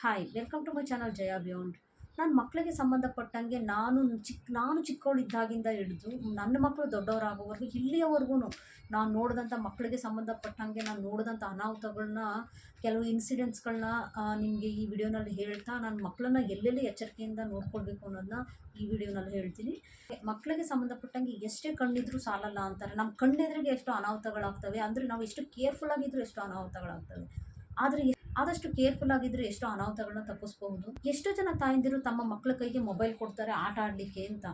Hi welcome to my channel Jaya beyond ನಾನು ಮಕ್ಕಳಿಗೆ ಸಂಬಂಧಪಟ್ಟಂಗೆ ನಾನು ಚಿಕ್ಕ ನಾನು ಚಿಕ್ಕವಳಿದ್ದಾಗಿಂದ ಹಿಡಿದು ನನ್ನ ಮಕ್ಕಳು ದೊಡ್ಡವರಾಗೋವರೆಗೂ ಇಲ್ಲಿಯವರೆಗೂ ನಾನು ನೋಡಿದಂಥ ಮಕ್ಕಳಿಗೆ ಸಂಬಂಧಪಟ್ಟಂಗೆ ನಾನು ನೋಡಿದಂಥ ಅನಾಹುತಗಳನ್ನ ಕೆಲವು ಇನ್ಸಿಡೆಂಟ್ಸ್ಗಳನ್ನ ನಿಮಗೆ ಈ ವಿಡಿಯೋನಲ್ಲಿ ಹೇಳ್ತಾ ನಾನು ಮಕ್ಕಳನ್ನ ಎಲ್ಲೆಲ್ಲಿ ಎಚ್ಚರಿಕೆಯಿಂದ ನೋಡ್ಕೊಳ್ಬೇಕು ಅನ್ನೋದನ್ನ ಈ ವಿಡಿಯೋನಲ್ಲಿ ಹೇಳ್ತೀನಿ. ಮಕ್ಕಳಿಗೆ ಸಂಬಂಧಪಟ್ಟಂಗೆ ಎಷ್ಟೇ ಕಣ್ಣಿದ್ರೂ ಸಾಲಲ್ಲ ಅಂತಾರೆ. ನಮ್ಮ ಕಣ್ಣೆದುರಿಗೆ ಎಷ್ಟು ಅನಾಹುತಗಳಾಗ್ತವೆ. ಅಂದರೆ ನಾವು ಎಷ್ಟು ಕೇರ್ಫುಲ್ ಆಗಿದ್ರೂ ಎಷ್ಟು ಅನಾಹುತಗಳಾಗ್ತವೆ. ಆದರೆ ಆದಷ್ಟು ಕೇರ್ಫುಲ್ ಆಗಿದ್ರೆ ಎಷ್ಟೋ ಅನಾಹುತಗಳನ್ನ ತಪ್ಪಿಸ್ಬಹುದು. ಎಷ್ಟೋ ಜನ ತಾಯಂದಿರು ತಮ್ಮ ಮಕ್ಕಳ ಕೈಗೆ ಮೊಬೈಲ್ ಕೊಡ್ತಾರೆ ಆಟ ಆಡಲಿಕ್ಕೆ ಅಂತ.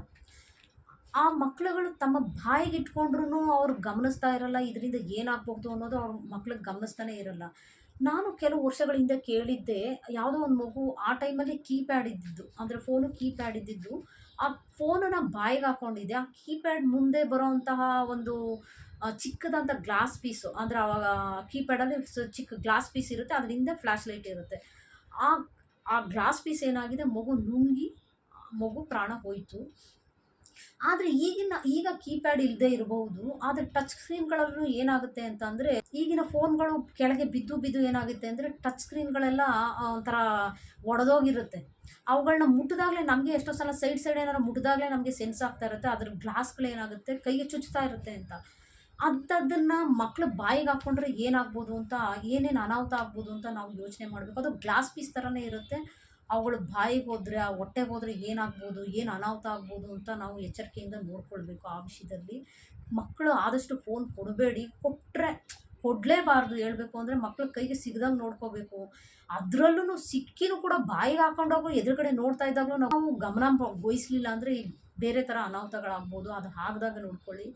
ಆ ಮಕ್ಕಳುಗಳು ತಮ್ಮ ಬಾಯಿಗೆ ಇಟ್ಕೊಂಡ್ರು ಅವ್ರು ಗಮನಿಸ್ತಾ ಇರಲ್ಲ, ಇದರಿಂದ ಏನಾಗಬಹುದು ಅನ್ನೋದು ಅವ್ರ ಮಕ್ಳಿಗೆ ಗಮನಿಸ್ತಾನೆ ಇರಲ್ಲ. ನಾನು ಕೆಲವು ವರ್ಷಗಳ ಹಿಂದೆ ಕೇಳಿದ್ದೆ, ಯಾವುದೋ ಒಂದು ಮಗು ಆ ಟೈಮಲ್ಲಿ ಕೀಪ್ಯಾಡ್ ಇದ್ದಿದ್ದು, ಅಂದರೆ ಫೋನು ಕೀಪ್ಯಾಡ್ ಇದ್ದಿದ್ದು. ಆ ಫೋನನ್ನು ಬಾಯಿಗೆ ಹಾಕ್ಕೊಂಡಿದ್ದೆ ಆ ಕೀಪ್ಯಾಡ್ ಮುಂದೆ ಬರೋವಂತಹ ಒಂದು ಆ, ಚಿಕ್ಕದಂಥ ಗ್ಲಾಸ್ ಪೀಸು ಅಂದರೆ ಅವಾಗ ಕೀಪ್ಯಾಡಲ್ಲಿ ಚಿಕ್ಕ ಗ್ಲಾಸ್ ಪೀಸ್ ಇರುತ್ತೆ ಅದರಿಂದ ಫ್ಲ್ಯಾಶ್ ಲೈಟ್ ಇರುತ್ತೆ. ಆ ಆ ಗ್ಲಾಸ್ ಪೀಸ್ ಏನಾಗಿದೆ ಮಗು ನುಂಗಿ ಮಗು ಪ್ರಾಣ ಹೋಯಿತು. ಆದರೆ ಈಗಿನ ಈಗ ಕೀಪ್ಯಾಡ್ ಇಲ್ಲದೆ ಇರಬಹುದು ಆದರೆ ಟಚ್ ಸ್ಕ್ರೀನ್ಗಳಲ್ಲೂ ಏನಾಗುತ್ತೆ ಅಂತ ಅಂದರೆ ಈಗಿನ ಫೋನ್ಗಳು ಕೆಳಗೆ ಬಿದ್ದು ಬಿದ್ದು ಏನಾಗುತ್ತೆ ಅಂದರೆ ಟಚ್ ಸ್ಕ್ರೀನ್ಗಳೆಲ್ಲ ಒಂಥರ ಒಡೆದೋಗಿರುತ್ತೆ. ಅವುಗಳನ್ನ ಮುಟ್ಟಿದಾಗಲೇ ನಮಗೆ ಎಷ್ಟೋ ಸಲ ಸೈಡ್ ಸೈಡ್ ಏನಾರು ಮುಟ್ಟಿದಾಗಲೇ ನಮಗೆ ಸೆನ್ಸ್ ಆಗ್ತಾ ಇರುತ್ತೆ ಅದ್ರ ಗ್ಲಾಸ್ಗಳೇನಾಗುತ್ತೆ ಕೈಗೆ ಚುಚ್ತಾ ಇರುತ್ತೆ ಅಂತ. ಅಂಥದ್ದನ್ನು ಮಕ್ಳು ಬಾಯಿಗೆ ಹಾಕ್ಕೊಂಡ್ರೆ ಏನಾಗ್ಬೋದು ಅಂತ, ಏನೇನು ಅನಾಹುತ ಆಗ್ಬೋದು ಅಂತ ನಾವು ಯೋಚನೆ ಮಾಡಬೇಕು. ಅದು ಗ್ಲಾಸ್ ಪೀಸ್ ಥರನೇ ಇರುತ್ತೆ. ಅವುಗಳು ಬಾಯಿಗೆ ಹೋದರೆ, ಆ ಹೊಟ್ಟೆಗೆ ಹೋದರೆ ಏನಾಗ್ಬೋದು, ಏನು ಅನಾಹುತ ಆಗ್ಬೋದು ಅಂತ ನಾವು ಎಚ್ಚರಿಕೆಯಿಂದ ನೋಡ್ಕೊಳ್ಬೇಕು ಆ ವಿಷಯದಲ್ಲಿ. ಮಕ್ಕಳು ಆದಷ್ಟು ಫೋನ್ ಕೊಡಬೇಡಿ. ಕೊಟ್ಟರೆ ಕೊಡಲೇಬಾರ್ದು ಹೇಳಬೇಕು ಅಂದರೆ ಮಕ್ಳ ಕೈಗೆ ಸಿಗ್ದಂಗೆ ನೋಡ್ಕೋಬೇಕು. ಅದರಲ್ಲೂ ಸಿಕ್ಕಿನೂ ಕೂಡ ಬಾಯಿಗೆ ಹಾಕೊಂಡೋಗು ಎದುರುಗಡೆ ನೋಡ್ತಾ ಇದ್ದಾಗಲೂ ನಾವು ಗಮನ ವಹಿಸ್ಲಿಲ್ಲ ಅಂದರೆ ಬೇರೆ ಥರ ಅನಾಹುತಗಳಾಗ್ಬೋದು. ಅದು ಆಗದಾಗ ನೋಡ್ಕೊಳ್ಳಿ.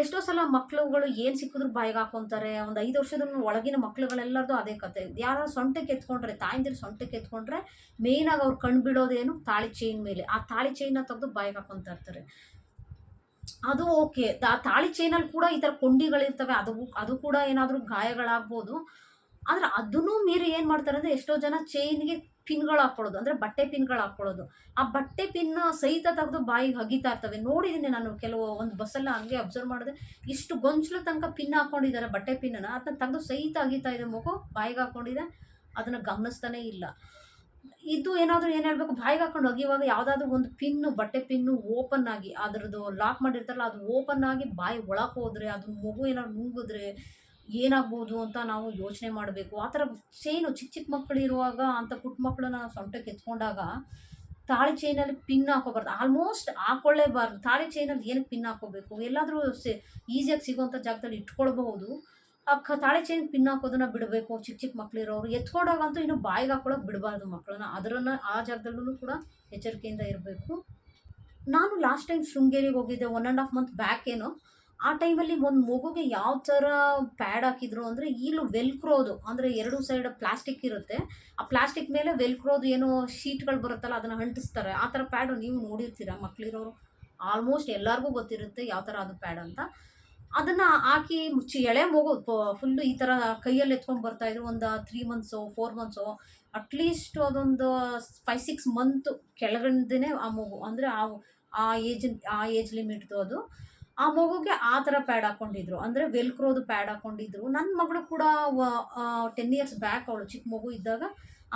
ಎಷ್ಟೋ ಸಲ ಮಕ್ಳುಗಳು ಏನು ಸಿಕ್ಕಿದ್ರು ಬಾಯಿಗೆ ಹಾಕೊಂತಾರೆ, ಒಂದು ಐದು ವರ್ಷದ ಒಳಗಿನ ಮಕ್ಳುಗಳೆಲ್ಲರದು ಅದೇ ಕತೆ. ಯಾರೋ ಸೊಂಟಕ್ಕೆ ಎತ್ಕೊಂಡ್ರೆ, ತಾಯಂದಿರು ಸೊಂಟಕ್ಕೆ ಎತ್ಕೊಂಡ್ರೆ ಮೇಯ್ನಾಗಿ ಅವ್ರು ಕಣ್ಣು ಬಿಡೋದೇನು ತಾಳಿ ಚೈನ್ ಮೇಲೆ. ಆ ತಾಳಿ ಚೈನ್ನ ತೆಗೆದು ಬಾಯಿಗೆ ಹಾಕೊತಾ ಇರ್ತಾರೆ. ಅದು ಓಕೆ ಆ ತಾಳಿ ಚೈನಲ್ಲಿ ಕೂಡ ಈ ಥರ ಕೊಂಡಿಗಳಿರ್ತವೆ. ಅದು ಅದು ಕೂಡ ಏನಾದರೂ ಗಾಯಗಳಾಗ್ಬೋದು. ಆದರೆ ಅದನ್ನೂ ಮೀರಿ ಏನು ಮಾಡ್ತಾರೆ ಅಂದರೆ ಎಷ್ಟೋ ಜನ ಚೈನ್ಗೆ ಪಿನ್ಗಳು ಹಾಕ್ಕೊಳ್ಳೋದು ಅಂದರೆ ಬಟ್ಟೆ ಪಿನ್ಗಳು ಹಾಕ್ಕೊಳ್ಳೋದು ಆ ಬಟ್ಟೆ ಪಿನ್ ಸಹಿತ ತೆಗೆದು ಬಾಯಿಗೆ ಹಗಿತಾ ಇರ್ತವೆ. ನೋಡಿದ್ದೀನಿ ನಾನು ಕೆಲವು ಒಂದು ಬಸ್ಸಲ್ಲ ಹಂಗೆ ಅಬ್ಸರ್ವ್ ಮಾಡಿದೆ ಇಷ್ಟು ಗೊಂಚಲು ತನಕ ಪಿನ್ ಹಾಕ್ಕೊಂಡಿದ್ದಾರೆ ಬಟ್ಟೆ ಪಿನ್ನನ್ನು ಅದನ್ನ ತೆಗೆದು ಸಹಿತ ಅಗಿತಾ ಇದೆ ಮಗು ಬಾಯಿಗೆ ಹಾಕ್ಕೊಂಡಿದೆ. ಅದನ್ನು ಗಮನಿಸ್ತಾನೇ ಇಲ್ಲ. ಇದು ಏನಾದರೂ ಏನು ಹೇಳಬೇಕು? ಬಾಯಿಗೆ ಹಾಕೊಂಡು ಹೋಗಿವಾಗ ಯಾವುದಾದ್ರೂ ಒಂದು ಪಿನ್ನು, ಬಟ್ಟೆ ಪಿನ್ನು ಓಪನ್ ಆಗಿ, ಅದರದ್ದು ಲಾಕ್ ಮಾಡಿರ್ತಾರಲ್ಲ, ಅದು ಓಪನ್ ಆಗಿ ಬಾಯಿ ಒಳಗೆ ಹೋದರೆ, ಅದು ಮಗು ಏನಾದ್ರು ನುಂಗಿದ್ರೆ ಏನಾಗ್ಬೋದು ಅಂತ ನಾವು ಯೋಚನೆ ಮಾಡಬೇಕು. ಆ ಥರ ಚೈನು ಚಿಕ್ಕ ಚಿಕ್ಕ ಮಕ್ಕಳು ಇರುವಾಗ ಅಂಥ ಪುಟ್ಟ ಮಕ್ಕಳನ್ನ ಸೊಂಟಕ್ಕೆ ಎತ್ಕೊಂಡಾಗ ತಾಳಿ ಚೈನಲ್ಲಿ ಪಿನ್ ಹಾಕೋಬಾರ್ದು. ಆಲ್ಮೋಸ್ಟ್ ಹಾಕೊಳ್ಳೇಬಾರ್ದು. ತಾಳಿ ಚೈನಲ್ಲಿ ಏನಕ್ಕೆ ಪಿನ್ ಹಾಕೋಬೇಕು? ಎಲ್ಲಾದರೂ ಸೆ ಈಸಿಯಾಗಿ ಸಿಗುವಂಥ ಜಾಗದಲ್ಲಿ ಇಟ್ಕೊಳ್ಬಹುದು. ಆ ಕ, ತಾಳಿ ಚೈನ್ ಪಿನ್ ಹಾಕೋದನ್ನ ಬಿಡಬೇಕು. ಚಿಕ್ಕ ಚಿಕ್ಕ ಮಕ್ಕಳಿರೋರು ಎತ್ಕೊಂಡಾಗಂತೂ ಇನ್ನು ಬಾಯಿಗೆ ಹಾಕೊಳ್ಳೋಕೆ ಬಿಡಬಾರ್ದು ಮಕ್ಕಳನ್ನ ಅದರನ್ನು ಆ ಜಾಗದಲ್ಲೂ ಕೂಡ ಎಚ್ಚರಿಕೆಯಿಂದ ಇರಬೇಕು. ನಾನು ಲಾಸ್ಟ್ ಟೈಮ್ ಶೃಂಗೇರಿಗೆ ಹೋಗಿದ್ದೆ. One and half month back ಏನೋ. ಆ ಟೈಮಲ್ಲಿ ಒಂದು ಮಗುಗೆ ಯಾವ ಥರ ಪ್ಯಾಡ್ ಹಾಕಿದ್ರು ಅಂದರೆ ಈಗಲೂ ವೆಲ್ಕ್ರೋದು. ಅಂದರೆ ಎರಡು ಸೈಡ್ ಪ್ಲಾಸ್ಟಿಕ್ ಇರುತ್ತೆ. ಆ ಪ್ಲಾಸ್ಟಿಕ್ ಮೇಲೆ ವೆಲ್ಕ್ರೋದು ಏನೋ ಶೀಟ್ಗಳು ಬರುತ್ತಲ್ಲ, ಅದನ್ನು ಅಂಟಿಸ್ತಾರೆ. ಆ ಥರ ಪ್ಯಾಡು ನೀವು ನೋಡಿರ್ತೀರ ಮಕ್ಕಳಿರೋರು ಆಲ್ಮೋಸ್ಟ್ ಎಲ್ಲರಿಗೂ ಗೊತ್ತಿರುತ್ತೆ ಯಾವ ಥರ ಅದು ಪ್ಯಾಡ್ ಅಂತ. ಅದನ್ನು ಹಾಕಿ ಮುಚ್ಚಿ, ಎಳೆ ಮಗು ಫುಲ್ಲು ಈ ಥರ ಕೈಯಲ್ಲಿ ಎತ್ಕೊಂಡು ಬರ್ತಾಯಿದ್ರು ಒಂದು three months four months at least ಅದೊಂದು ಫೈವ್ ಸಿಕ್ಸ್ ಮಂತ್ ಕೆಳಗಂದೇ ಆ ಮಗು, ಅಂದರೆ ಆ ಆ ಏಜ್ ಆ ಏಜ್ ಲಿಮಿಟ್ದು ಅದು. ಆ ಮಗುಗೆ ಆ ಥರ ಪ್ಯಾಡ್ ಹಾಕೊಂಡಿದ್ರು. ಅಂದರೆ ವೆಲ್ಕ್ರೋದು ಪ್ಯಾಡ್ ಹಾಕೊಂಡಿದ್ರು. ನನ್ನ ಮಗಳು ಕೂಡ ಟೆನ್ ಇಯರ್ಸ್ ಬ್ಯಾಕ್ ಅವಳು ಚಿಕ್ಕ ಮಗು ಇದ್ದಾಗ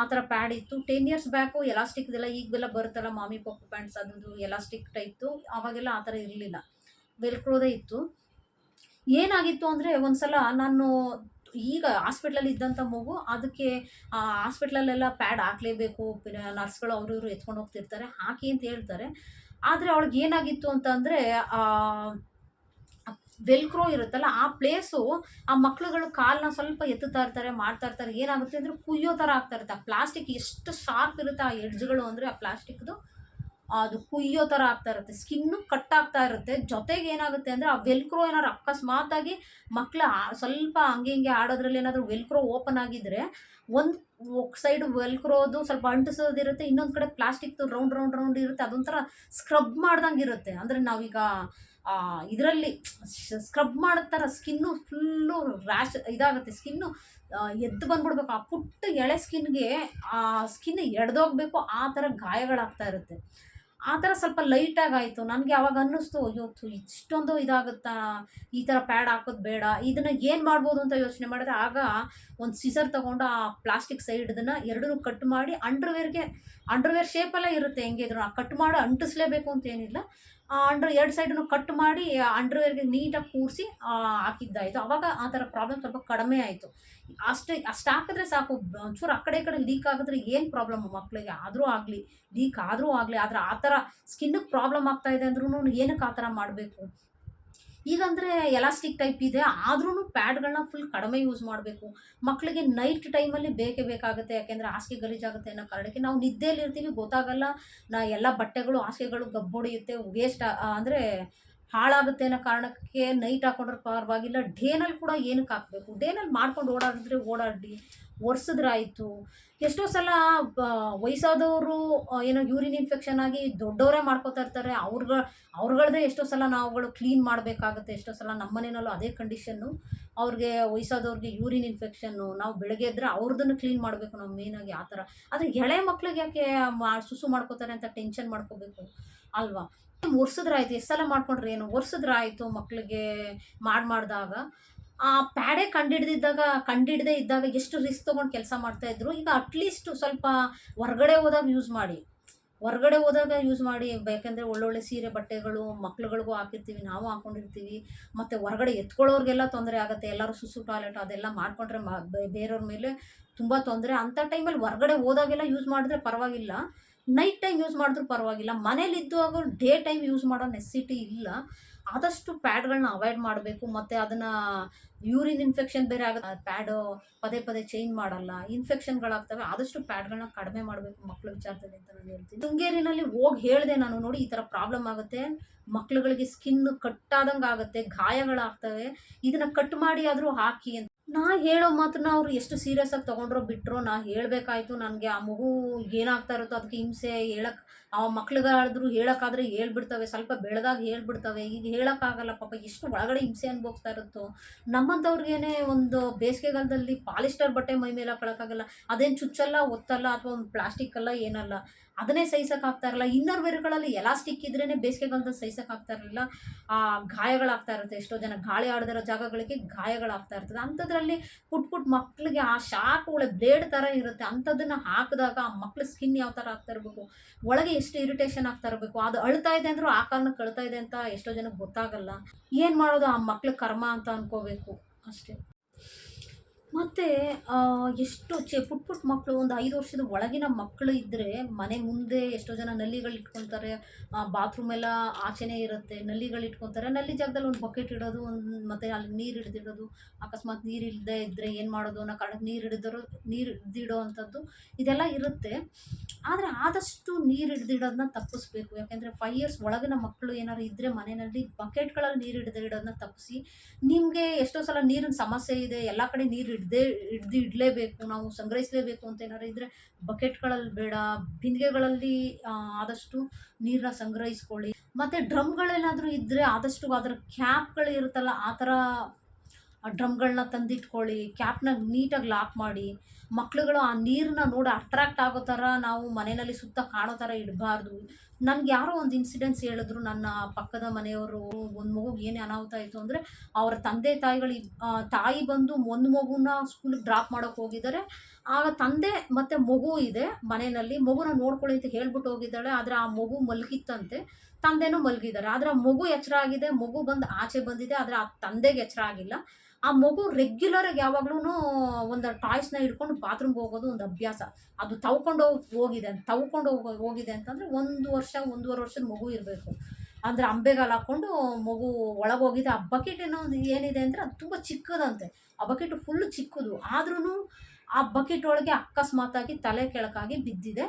ಆ ಥರ ಪ್ಯಾಡ್ ಇತ್ತು. ಟೆನ್ ಇಯರ್ಸ್ ಬ್ಯಾಕು ಎಲಾಸ್ಟಿಕ್ದೆಲ್ಲ ಈಗೆಲ್ಲ ಬರುತ್ತಲ್ಲ, ಮಾಮಿ ಪಪ್ಪು ಪ್ಯಾಂಟ್ಸ್ ಅದೊಂದು ಎಲಾಸ್ಟಿಕ್ ಟೈಪ್ದು ಅವಾಗೆಲ್ಲ ಆ ಥರ ಇರಲಿಲ್ಲ. ವೆಲ್ಕ್ರೋದೇ ಇತ್ತು. ಏನಾಗಿತ್ತು ಅಂದರೆ ಒಂದು ಸಲ ನಾನು ಈಗ ಹಾಸ್ಪಿಟ್ಲಲ್ಲಿ ಇದ್ದಂಥ ಮಗು ಅದಕ್ಕೆ ಹಾಸ್ಪಿಟ್ಲಲ್ಲೆಲ್ಲ ಪ್ಯಾಡ್ ಹಾಕಲೇಬೇಕು. ನರ್ಸ್ಗಳು ಅವರು ಇವರು ಎತ್ಕೊಂಡು ಹೋಗ್ತಿರ್ತಾರೆ. ಹಾಕಿ ಅಂತ ಹೇಳ್ತಾರೆ. ಆದರೆ ಅವಳಿಗೆ ಏನಾಗಿತ್ತು ಅಂತಂದರೆ ವೆಲ್ಕ್ರೋ ಇರುತ್ತಲ್ಲ, ಆ ಪ್ಲೇಸು ಆ ಮಕ್ಳುಗಳು ಕಾಲನ್ನ ಸ್ವಲ್ಪ ಎತ್ತುತ್ತಾ ಇರ್ತಾರೆ, ಮಾಡ್ತಾ ಇರ್ತಾರೆ, ಏನಾಗುತ್ತೆ ಅಂದರೆ ಕುಯ್ಯೋ ಥರ ಆಗ್ತಾ ಇರುತ್ತೆ. ಆ ಪ್ಲಾಸ್ಟಿಕ್ ಎಷ್ಟು ಶಾರ್ಪ್ ಇರುತ್ತೆ ಆ ಎಡ್ಜ್ಗಳು ಅಂದರೆ ಆ ಪ್ಲಾಸ್ಟಿಕ್ದು ಅದು ಕುಯ್ಯೋ ಥರ ಆಗ್ತಾ ಇರುತ್ತೆ. ಸ್ಕಿನ್ನು ಕಟ್ ಆಗ್ತಾ ಇರುತ್ತೆ. ಜೊತೆಗೆ ಏನಾಗುತ್ತೆ ಅಂದರೆ ಆ ವೆಲ್ಕ್ರೋ ಏನಾದ್ರು ಅಕಸ್ಮಾತಾಗಿ ಮಕ್ಕಳು ಸ್ವಲ್ಪ ಹಂಗೆ ಹಿಂಗೆ ಆಡೋದ್ರಲ್ಲಿ ಏನಾದರೂ ವೆಲ್ಕ್ರೋ ಓಪನ್ ಆಗಿದ್ದರೆ ಒಂದು ಸೈಡ್ ವೆಲ್ಕ್ರೋದು ಸ್ವಲ್ಪ ಅಂಟಿಸೋದಿರುತ್ತೆ, ಇನ್ನೊಂದು ಕಡೆ ಪ್ಲಾಸ್ಟಿಕ್ದು ರೌಂಡ್ ರೌಂಡ್ ರೌಂಡ್ ಇರುತ್ತೆ, ಅದೊಂಥರ ಸ್ಕ್ರಬ್ ಮಾಡ್ದಂಗೆ ಇರುತ್ತೆ ಅಂದರೆ ನಾವೀಗ ಇದರಲ್ಲಿ ಸ್ಕ್ರಬ್ ಮಾಡೋ ಥರ ಸ್ಕಿನ್ನು ಫುಲ್ಲು ರ್ಯಾಶ್ ಇದಾಗುತ್ತೆ ಸ್ಕಿನ್ನು ಎದ್ದು ಬಂದ್ಬಿಡ್ಬೇಕು. ಆ ಪುಟ್ಟ ಎಳೆ ಸ್ಕಿನ್ಗೆ ಆ ಸ್ಕಿನ್ ಎಡ್ದೋಗ್ಬೇಕು ಆ ಥರ ಗಾಯಗಳಾಗ್ತಾ ಇರುತ್ತೆ. ಆ ಥರ ಸ್ವಲ್ಪ ಲೈಟಾಗಿ ಆಯಿತು. ನನಗೆ ಅವಾಗ ಅನ್ನಿಸ್ತು, ಅಯ್ಯೋ ಇಷ್ಟೊಂದು ಇದಾಗುತ್ತಾ? ಈ ಥರ ಪ್ಯಾಡ್ ಹಾಕೋದು ಬೇಡ. ಇದನ್ನು ಏನು ಮಾಡ್ಬೋದು ಅಂತ ಯೋಚನೆ ಮಾಡಿದ್ರೆ ಆಗ ಒಂದು ಸಿಸರ್ ತೊಗೊಂಡು ಆ ಪ್ಲಾಸ್ಟಿಕ್ ಸೈಡ್ದನ್ನು ಎರಡನ್ನೂ ಕಟ್ ಮಾಡಿ ಅಂಡರ್ವೇರ್ಗೆ ಅಂಡರ್ವೇರ್ ಶೇಪಲ್ಲೇ ಇರುತ್ತೆ ಹೆಂಗೆ ಇದ್ರು ಕಟ್ ಮಾಡಿ ಅಂಟಿಸ್ಲೇಬೇಕು ಅಂತ ಏನಿಲ್ಲ. ಆ ಅಂಡ್ರ್ ಎರಡು ಸೈಡನ್ನು ಕಟ್ ಮಾಡಿ ಅಂಡರ್ವೇರ್ಗೆ ನೀಟಾಗಿ ಕೂರಿಸಿ ಹಾಕಿದ್ದಾಯಿತು. ಆವಾಗ ಆ ಥರ ಪ್ರಾಬ್ಲಮ್ ಸ್ವಲ್ಪ ಕಡಿಮೆ ಆಯಿತು. ಅಷ್ಟೇ, ಅಷ್ಟು ಹಾಕಿದ್ರೆ ಸಾಕು. ಒಂಚೂರು ಆ ಕಡೆ ಈ ಕಡೆ ಲೀಕ್ ಆಗಿದ್ರೆ ಏನು ಪ್ರಾಬ್ಲಮ್ ಮಕ್ಕಳಿಗೆ ಆದರೂ ಆಗಲಿ ಲೀಕ್ ಆದರೂ ಆಗಲಿ. ಆದರೆ ಆ ಥರ ಸ್ಕಿನ್ನಿಗೆ ಪ್ರಾಬ್ಲಮ್ ಆಗ್ತಾ ಇದೆ ಅಂದ್ರೂ ಏನಕ್ಕೆ ಆ ಥರ ಮಾಡಬೇಕು? ಈಗಂದರೆ ಎಲಾಸ್ಟಿಕ್ ಟೈಪ್ ಇದೆ ಆದ್ರೂ ಪ್ಯಾಡ್ಗಳನ್ನ ಫುಲ್ ಕಡಿಮೆ ಯೂಸ್ ಮಾಡಬೇಕು. ಮಕ್ಕಳಿಗೆ ನೈಟ್ ಟೈಮಲ್ಲಿ ಬೇಕೇ ಬೇಕಾಗುತ್ತೆ, ಯಾಕೆಂದರೆ ಹಾಸಿಗೆ ಗಲೀಜಾಗುತ್ತೆ ಅನ್ನೋ ಕಾರಣಕ್ಕೆ ನಾವು ನಿದ್ದೆಯಲ್ಲಿ ಇರ್ತೀವಿ, ಗೊತ್ತಾಗಲ್ಲ. ನಾ ಎಲ್ಲ ಬಟ್ಟೆಗಳು, ಹಾಸಿಗೆಗಳು ಗಬ್ಬೊಡೆಯುತ್ತೆ ವೇಸ್ಟ್ ಅಂದರೆ ಹಾಳಾಗುತ್ತೆ ಅನ್ನೋ ಕಾರಣಕ್ಕೆ ನೈಟ್ ಹಾಕೊಂಡ್ರೆ ಪರವಾಗಿಲ್ಲ. ಡೇನಲ್ಲಿ ಕೂಡ ಏನಕ್ಕೆ ಹಾಕಬೇಕು? ಡೇನಲ್ಲಿ ಮಾಡ್ಕೊಂಡು ಓಡಾಡಿದ್ರೆ ಓಡಾಡಿ ಒರೆಸಿದ್ರಾಯ್ತು. ಎಷ್ಟೋ ಸಲ ವಯಸ್ಸಾದವರು ಏನೋ ಯೂರಿನ್ ಇನ್ಫೆಕ್ಷನ್ ಆಗಿ ದೊಡ್ಡವರೇ ಮಾಡ್ಕೋತಾ ಇರ್ತಾರೆ. ಅವ್ರಗಳ ಅವ್ರಗಳದೇ ಎಷ್ಟೋ ಸಲ ನಾವುಗಳು ಕ್ಲೀನ್ ಮಾಡಬೇಕಾಗುತ್ತೆ. ಎಷ್ಟೋ ಸಲ ನಮ್ಮ ಮನೆಯಲ್ಲೂ ಅದೇ ಕಂಡೀಷನ್ನು. ಅವ್ರಿಗೆ ವಯಸ್ಸಾದವ್ರಿಗೆ ಯೂರಿನ್ ಇನ್ಫೆಕ್ಷನ್ನು, ನಾವು ಬೆಳಗ್ಗೆ ಎದ್ದರೆ ಅವ್ರದ್ದನ್ನು ಕ್ಲೀನ್ ಮಾಡಬೇಕು ನಾವು ಮೇಯ್ನಾಗಿ ಆ ಥರ. ಆದರೆ ಎಳೆ ಮಕ್ಳಿಗೆ ಯಾಕೆ ಮಾ, ಸುಸು ಮಾಡ್ಕೋತಾರೆ ಅಂತ ಟೆನ್ಷನ್ ಮಾಡ್ಕೋಬೇಕು? ಅಲ್ವಾ? ಒರ್ಸಿದ್ರಾಯ್ತು. ಎಷ್ಟು ಸಲ ಮಾಡ್ಕೊಂಡ್ರೆ ಏನು ಒರ್ಸಿದ್ರಾಯ್ತು ಮಕ್ಕಳಿಗೆ ಮಾಡಿ ಮಾಡಿದಾಗ. ಆ ಪ್ಯಾಡೆ ಕಂಡಿಡ್ದಿದ್ದಾಗ, ಕಂಡಿಡ್ದೆ ಇದ್ದಾಗ ಎಷ್ಟು ರಿಸ್ಕ್ ತೊಗೊಂಡು ಕೆಲಸ ಮಾಡ್ತಾಯಿದ್ರು ಈಗ ಅಟ್ಲೀಸ್ಟ್ ಸ್ವಲ್ಪ ಹೊರ್ಗಡೆ ಹೋದಾಗ ಯೂಸ್ ಮಾಡಿ. ಹೊರ್ಗಡೆ ಹೋದಾಗ ಯೂಸ್ ಮಾಡಿ, ಯಾಕೆಂದರೆ ಒಳ್ಳೊಳ್ಳೆ ಸೀರೆ ಬಟ್ಟೆಗಳು ಮಕ್ಳುಗಳಿಗೂ ಹಾಕಿರ್ತೀವಿ, ನಾವು ಹಾಕೊಂಡಿರ್ತೀವಿ. ಮತ್ತು ಹೊರಗಡೆ ಎತ್ಕೊಳ್ಳೋರಿಗೆಲ್ಲ ತೊಂದರೆ ಆಗುತ್ತೆ, ಎಲ್ಲರೂ ಸುಸು ಟಾಯ್ಲೆಟ್ ಅದೆಲ್ಲ ಮಾಡಿಕೊಂಡ್ರೆ ಬೇರೆಯವ್ರ ಮೇಲೆ ತುಂಬ ತೊಂದರೆ. ಅಂಥ ಟೈಮಲ್ಲಿ ಹೊರಗಡೆ ಹೋದಾಗೆಲ್ಲ ಯೂಸ್ ಮಾಡಿದ್ರೆ ಪರವಾಗಿಲ್ಲ. ನೈಟ್ ಟೈಮ್ ಯೂಸ್ ಮಾಡಿದ್ರೂ ಪರವಾಗಿಲ್ಲ. ಮನೇಲಿ ಇದ್ದುವಾಗ ಡೇ ಟೈಮ್ ಯೂಸ್ ಮಾಡೋ ನೆಸಿಟಿ ಇಲ್ಲ. ಆದಷ್ಟು ಪ್ಯಾಡ್ಗಳನ್ನ ಅವಾಯ್ಡ್ ಮಾಡಬೇಕು, ಮತ್ತು ಅದನ್ನು ಯೂರಿನ್ ಇನ್ಫೆಕ್ಷನ್ ಬೇರೆ ಆಗುತ್ತೆ. ಪ್ಯಾಡು ಪದೇ ಪದೇ ಚೇಂಜ್ ಮಾಡಲ್ಲ. ಇನ್ಫೆಕ್ಷನ್ಗಳಾಗ್ತವೆ ಆದಷ್ಟು ಪ್ಯಾಡ್ಗಳನ್ನ ಕಡಿಮೆ ಮಾಡಬೇಕು ಮಕ್ಳ ವಿಚಾರದಲ್ಲಿ ಅಂತ ನಾನು ಹೇಳ್ತೀನಿ. ಶೃಂಗೇರಿನಲ್ಲಿ ಹೋಗಿ ಹೇಳಿದೆ ನಾನು, ನೋಡಿ ಈ ಥರ ಪ್ರಾಬ್ಲಮ್ ಆಗುತ್ತೆ. ಮಕ್ಳುಗಳಿಗೆ ಸ್ಕಿನ್ ಕಟ್ಟಾದಂಗೆ ಆಗುತ್ತೆ ಗಾಯಗಳಾಗ್ತವೆ. ಇದನ್ನು ಕಟ್ ಮಾಡಿ ಆದರೂ ಹಾಕಿ ಅಂತ. ನಾ ಹೇಳೋ ಮಾತನ್ನ ಅವ್ರು ಎಷ್ಟು ಸೀರಿಯಸ್ ಆಗಿ ತೊಗೊಂಡ್ರೋ ಬಿಟ್ಟರೋ ನಾ ಹೇಳಬೇಕಾಯ್ತು ನನಗೆ. ಆ ಮಗು ಏನಾಗ್ತಾ ಇರುತ್ತೋ ಅದಕ್ಕೆ ಹಿಂಸೆ ಹೇಳಕ್ಕೆ ಆ ಮಕ್ಳುಗಳಾದ್ರೂ ಹೇಳೋಕ್ಕಾದ್ರೆ ಹೇಳ್ಬಿಡ್ತವೆ, ಸ್ವಲ್ಪ ಬೆಳೆದಾಗ ಹೇಳ್ಬಿಡ್ತವೆ. ಈಗ ಹೇಳೋಕ್ಕಾಗಲ್ಲ ಪಾಪ, ಎಷ್ಟು ಒಳಗಡೆ ಹಿಂಸೆ ಅನುಭವಿಸ್ತಾ ಇರುತ್ತೋ. ನಮ್ಮಂಥವ್ರಿಗೇನೆ ಒಂದು ಬೇಸಿಗೆಗಾಲದಲ್ಲಿ ಪಾಲಿಸ್ಟರ್ ಬಟ್ಟೆ ಮೈ ಮೇಲೆ ಹಾಕೊಳಕ್ಕಾಗಲ್ಲ. ಅದೇನು ಚುಚ್ಚಲ್ಲ, ಒತ್ತಲ್ಲ, ಅಥವಾ ಒಂದು ಪ್ಲಾಸ್ಟಿಕ್ ಅಲ್ಲ ಏನಲ್ಲ. ಅದನ್ನೇ ಸಹಿಸೋಕ್ಕಾಗ್ತಾ ಇರಲ್ಲ. ಇನ್ನರ್ ವೇರ್ಗಳಲ್ಲಿ ಎಲಾಸ್ಟಿಕ್ ಇದ್ರೇ ಬೇಸಿಗೆಗಾಲದಲ್ಲಿ ಸಹಿಸೋಕ್ಕಾಗ್ತಾ ಇರಲಿಲ್ಲ. ಆ, ಗಾಯಗಳಾಗ್ತಾ ಇರುತ್ತೆ. ಎಷ್ಟೋ ಜನ ಗಾಳಿ ಆಡದಿರೋ ಜಾಗಗಳಿಗೆ ಗಾಯಗಳಾಗ್ತಾ ಇರ್ತದೆ. ಅಂಥದ್ರಲ್ಲಿ ಪುಟ್ ಪುಟ್ ಮಕ್ಕಳಿಗೆ ಆ ಶಾರ್ಪ್ ಒಳ್ಳೆ ಬ್ಲೇಡ್ ಥರ ಇರುತ್ತೆ. ಅಂಥದ್ದನ್ನು ಹಾಕಿದಾಗ ಆ ಮಕ್ಳ ಸ್ಕಿನ್ ಯಾವ ಥರ ಆಗ್ತಾ ಇರಬೇಕು? ಒಳಗೆ ಎಷ್ಟು ಇರಿಟೇಷನ್ ಆಗ್ತಾ ಇರಬೇಕು? ಅದು ಅಳ್ತಾ ಇದೆ ಅಂದರೂ ಆ ಕಾರಣಕ್ಕೆ ಕಳ್ತಾ ಇದೆ ಅಂತ ಎಷ್ಟೋ ಜನಕ್ಕೆ ಗೊತ್ತಾಗಲ್ಲ. ಏನು ಮಾಡೋದು? ಆ ಮಕ್ಳ ಕರ್ಮ ಅಂತ ಅನ್ಕೋಬೇಕು. ಅಷ್ಟೇ. ಮತ್ತು ಎಷ್ಟು ಚೆ, ಪುಟ್ ಪುಟ್ ಮಕ್ಕಳು ಒಂದು ಐದು ವರ್ಷದ ಒಳಗಿನ ಮಕ್ಕಳು ಇದ್ದರೆ ಮನೆ ಮುಂದೆ ಎಷ್ಟೋ ಜನ ನಲ್ಲಿಗಳು ಇಟ್ಕೊತಾರೆ. ಬಾತ್ರೂಮ್ ಎಲ್ಲ ಆಚೆನೇ ಇರುತ್ತೆ, ನಲ್ಲಿಗಳು ಇಟ್ಕೊತಾರೆ. ನಲ್ಲಿ ಜಾಗದಲ್ಲಿ ಒಂದು ಬಕೆಟ್ ಇಡೋದು, ಒಂದು ಮತ್ತು ಅಲ್ಲಿ ನೀರು ಹಿಡ್ದಿಡೋದು, ಅಕಸ್ಮಾತ್ ನೀರು ಇಲ್ಲದೆ ಇದ್ದರೆ ಏನು ಮಾಡೋದು ಅನ್ನೋ ಕಾರಣಕ್ಕೆ ನೀರು ಹಿಡಿದಿರೋ, ನೀರು ಹಿಡ್ದಿಡೋ ಅಂಥದ್ದು ಇದೆಲ್ಲ ಇರುತ್ತೆ. ಆದರೆ ಆದಷ್ಟು ನೀರು ಹಿಡ್ದಿಡೋದನ್ನ ತಪ್ಪಿಸ್ಬೇಕು. ಯಾಕೆಂದರೆ ಫೈವ್ ಇಯರ್ಸ್ ಒಳಗಿನ ಮಕ್ಕಳು ಏನಾದ್ರು ಇದ್ದರೆ ಮನೆಯಲ್ಲಿ ಬಕೆಟ್ಗಳಲ್ಲಿ ನೀರು ಹಿಡ್ದಿಡೋದನ್ನ ತಪ್ಪಿಸಿ ನಿಮಗೆ ಎಷ್ಟೋ ಸಲ ನೀರಿನ ಸಮಸ್ಯೆ ಇದೆ, ಎಲ್ಲ ಕಡೆ ನೀರು ಹಿಡ್ದೇ ಹಿಡ್ದು ಇಡಲೇಬೇಕು, ನಾವು ಸಂಗ್ರಹಿಸಲೇಬೇಕು ಅಂತ ಏನಾದ್ರು ಇದ್ದರೆ ಬಕೆಟ್ಗಳಲ್ಲಿ ಬೇಡ, ಬಿಂದಿಗೆಗಳಲ್ಲಿ ಆದಷ್ಟು ನೀರನ್ನ ಸಂಗ್ರಹಿಸ್ಕೊಳ್ಳಿ. ಮತ್ತು ಡ್ರಮ್ಗಳೇನಾದರೂ ಇದ್ದರೆ ಆದಷ್ಟು ಅದರ ಕ್ಯಾಪ್ಗಳು ಇರುತ್ತಲ್ಲ, ಆ ಥರ ಡ್ರಮ್ಗಳನ್ನ ತಂದಿಟ್ಕೊಳ್ಳಿ, ಕ್ಯಾಪ್ನ ನೀಟಾಗಿ ಲಾಕ್ ಮಾಡಿ. ಮಕ್ಳುಗಳು ಆ ನೀರನ್ನ ನೋಡಿ ಅಟ್ರಾಕ್ಟ್ ಆಗೋ ಥರ ನಾವು ಮನೆಯಲ್ಲಿ ಸುತ್ತ ಕಾಣೋ ಥರ ಇಡಬಾರ್ದು. ನನಗೆ ಯಾರೋ ಒಂದು ಇನ್ಸಿಡೆನ್ಸ್ ಹೇಳಿದ್ರು, ನನ್ನ ಪಕ್ಕದ ಮನೆಯವರು, ಒಂದು ಮಗುಗೆ ಏನೇ ಅನಾಹುತ ಆಯಿತು ಅಂದರೆ, ಅವರ ತಂದೆ ತಾಯಿಗಳು ತಾಯಿ ಬಂದು ಒಂದು ಮಗುನ ಸ್ಕೂಲಿಗೆ ಡ್ರಾಪ್ ಮಾಡೋಕೆ ಹೋಗಿದ್ದಾರೆ. ಆಗ ತಂದೆ ಮತ್ತು ಮಗು ಇದೆ ಮನೆಯಲ್ಲಿ. ಮಗುನ ನೋಡ್ಕೊಳ್ಳಿ ಅಂತ ಹೇಳ್ಬಿಟ್ಟು ಹೋಗಿದ್ದಾಳೆ. ಆದರೆ ಆ ಮಗು ಮಲಗಿತ್ತಂತೆ. ತಂದೆನೂ ಮಲಗಿದ್ದಾರೆ. ಆದರೆ ಆ ಮಗು ಎಚ್ಚರ ಆಗಿದೆ. ಮಗು ಬಂದು ಆಚೆ ಬಂದಿದೆ. ಆದರೆ ಆ ತಂದೆಗೆ ಎಚ್ಚರ ಆಗಿಲ್ಲ. ಆ ಮಗು ರೆಗ್ಯುಲರಾಗಿ ಯಾವಾಗ್ಲೂ ಒಂದು ಟಾಯ್ಸ್ನ ಹಿಡ್ಕೊಂಡು ಬಾತ್ರೂಮ್ಗೆ ಹೋಗೋದು ಒಂದು ಅಭ್ಯಾಸ. ಅದು ತವ್ಕೊಂಡು ಹೋಗಿ, ಹೋಗಿದೆ. ತವ್ಕೊಂಡು ಹೋಗೋ, ಹೋಗಿದೆ ಅಂತಂದರೆ ಒಂದು ವರ್ಷ, ಒಂದೂವರೆ ವರ್ಷದ ಮಗು ಇರಬೇಕು. ಅಂದರೆ ಅಂಬೆಗಾಲ ಹಾಕ್ಕೊಂಡು ಮಗು ಒಳಗೋಗಿದೆ ಆ ಬಕೆಟ್ ಏನೋ ಏನಿದೆ ಅಂದರೆ ಅದು ತುಂಬ ಚಿಕ್ಕದಂತೆ. ಆ ಬಕೆಟ್ ಫುಲ್ ಚಿಕ್ಕದು. ಆದ್ರೂ ಆ ಬಕೆಟ್ ಒಳಗೆ ಅಕಸ್ಮಾತಾಗಿ ತಲೆ ಕೆಳಕಾಗಿ ಬಿದ್ದಿದೆ.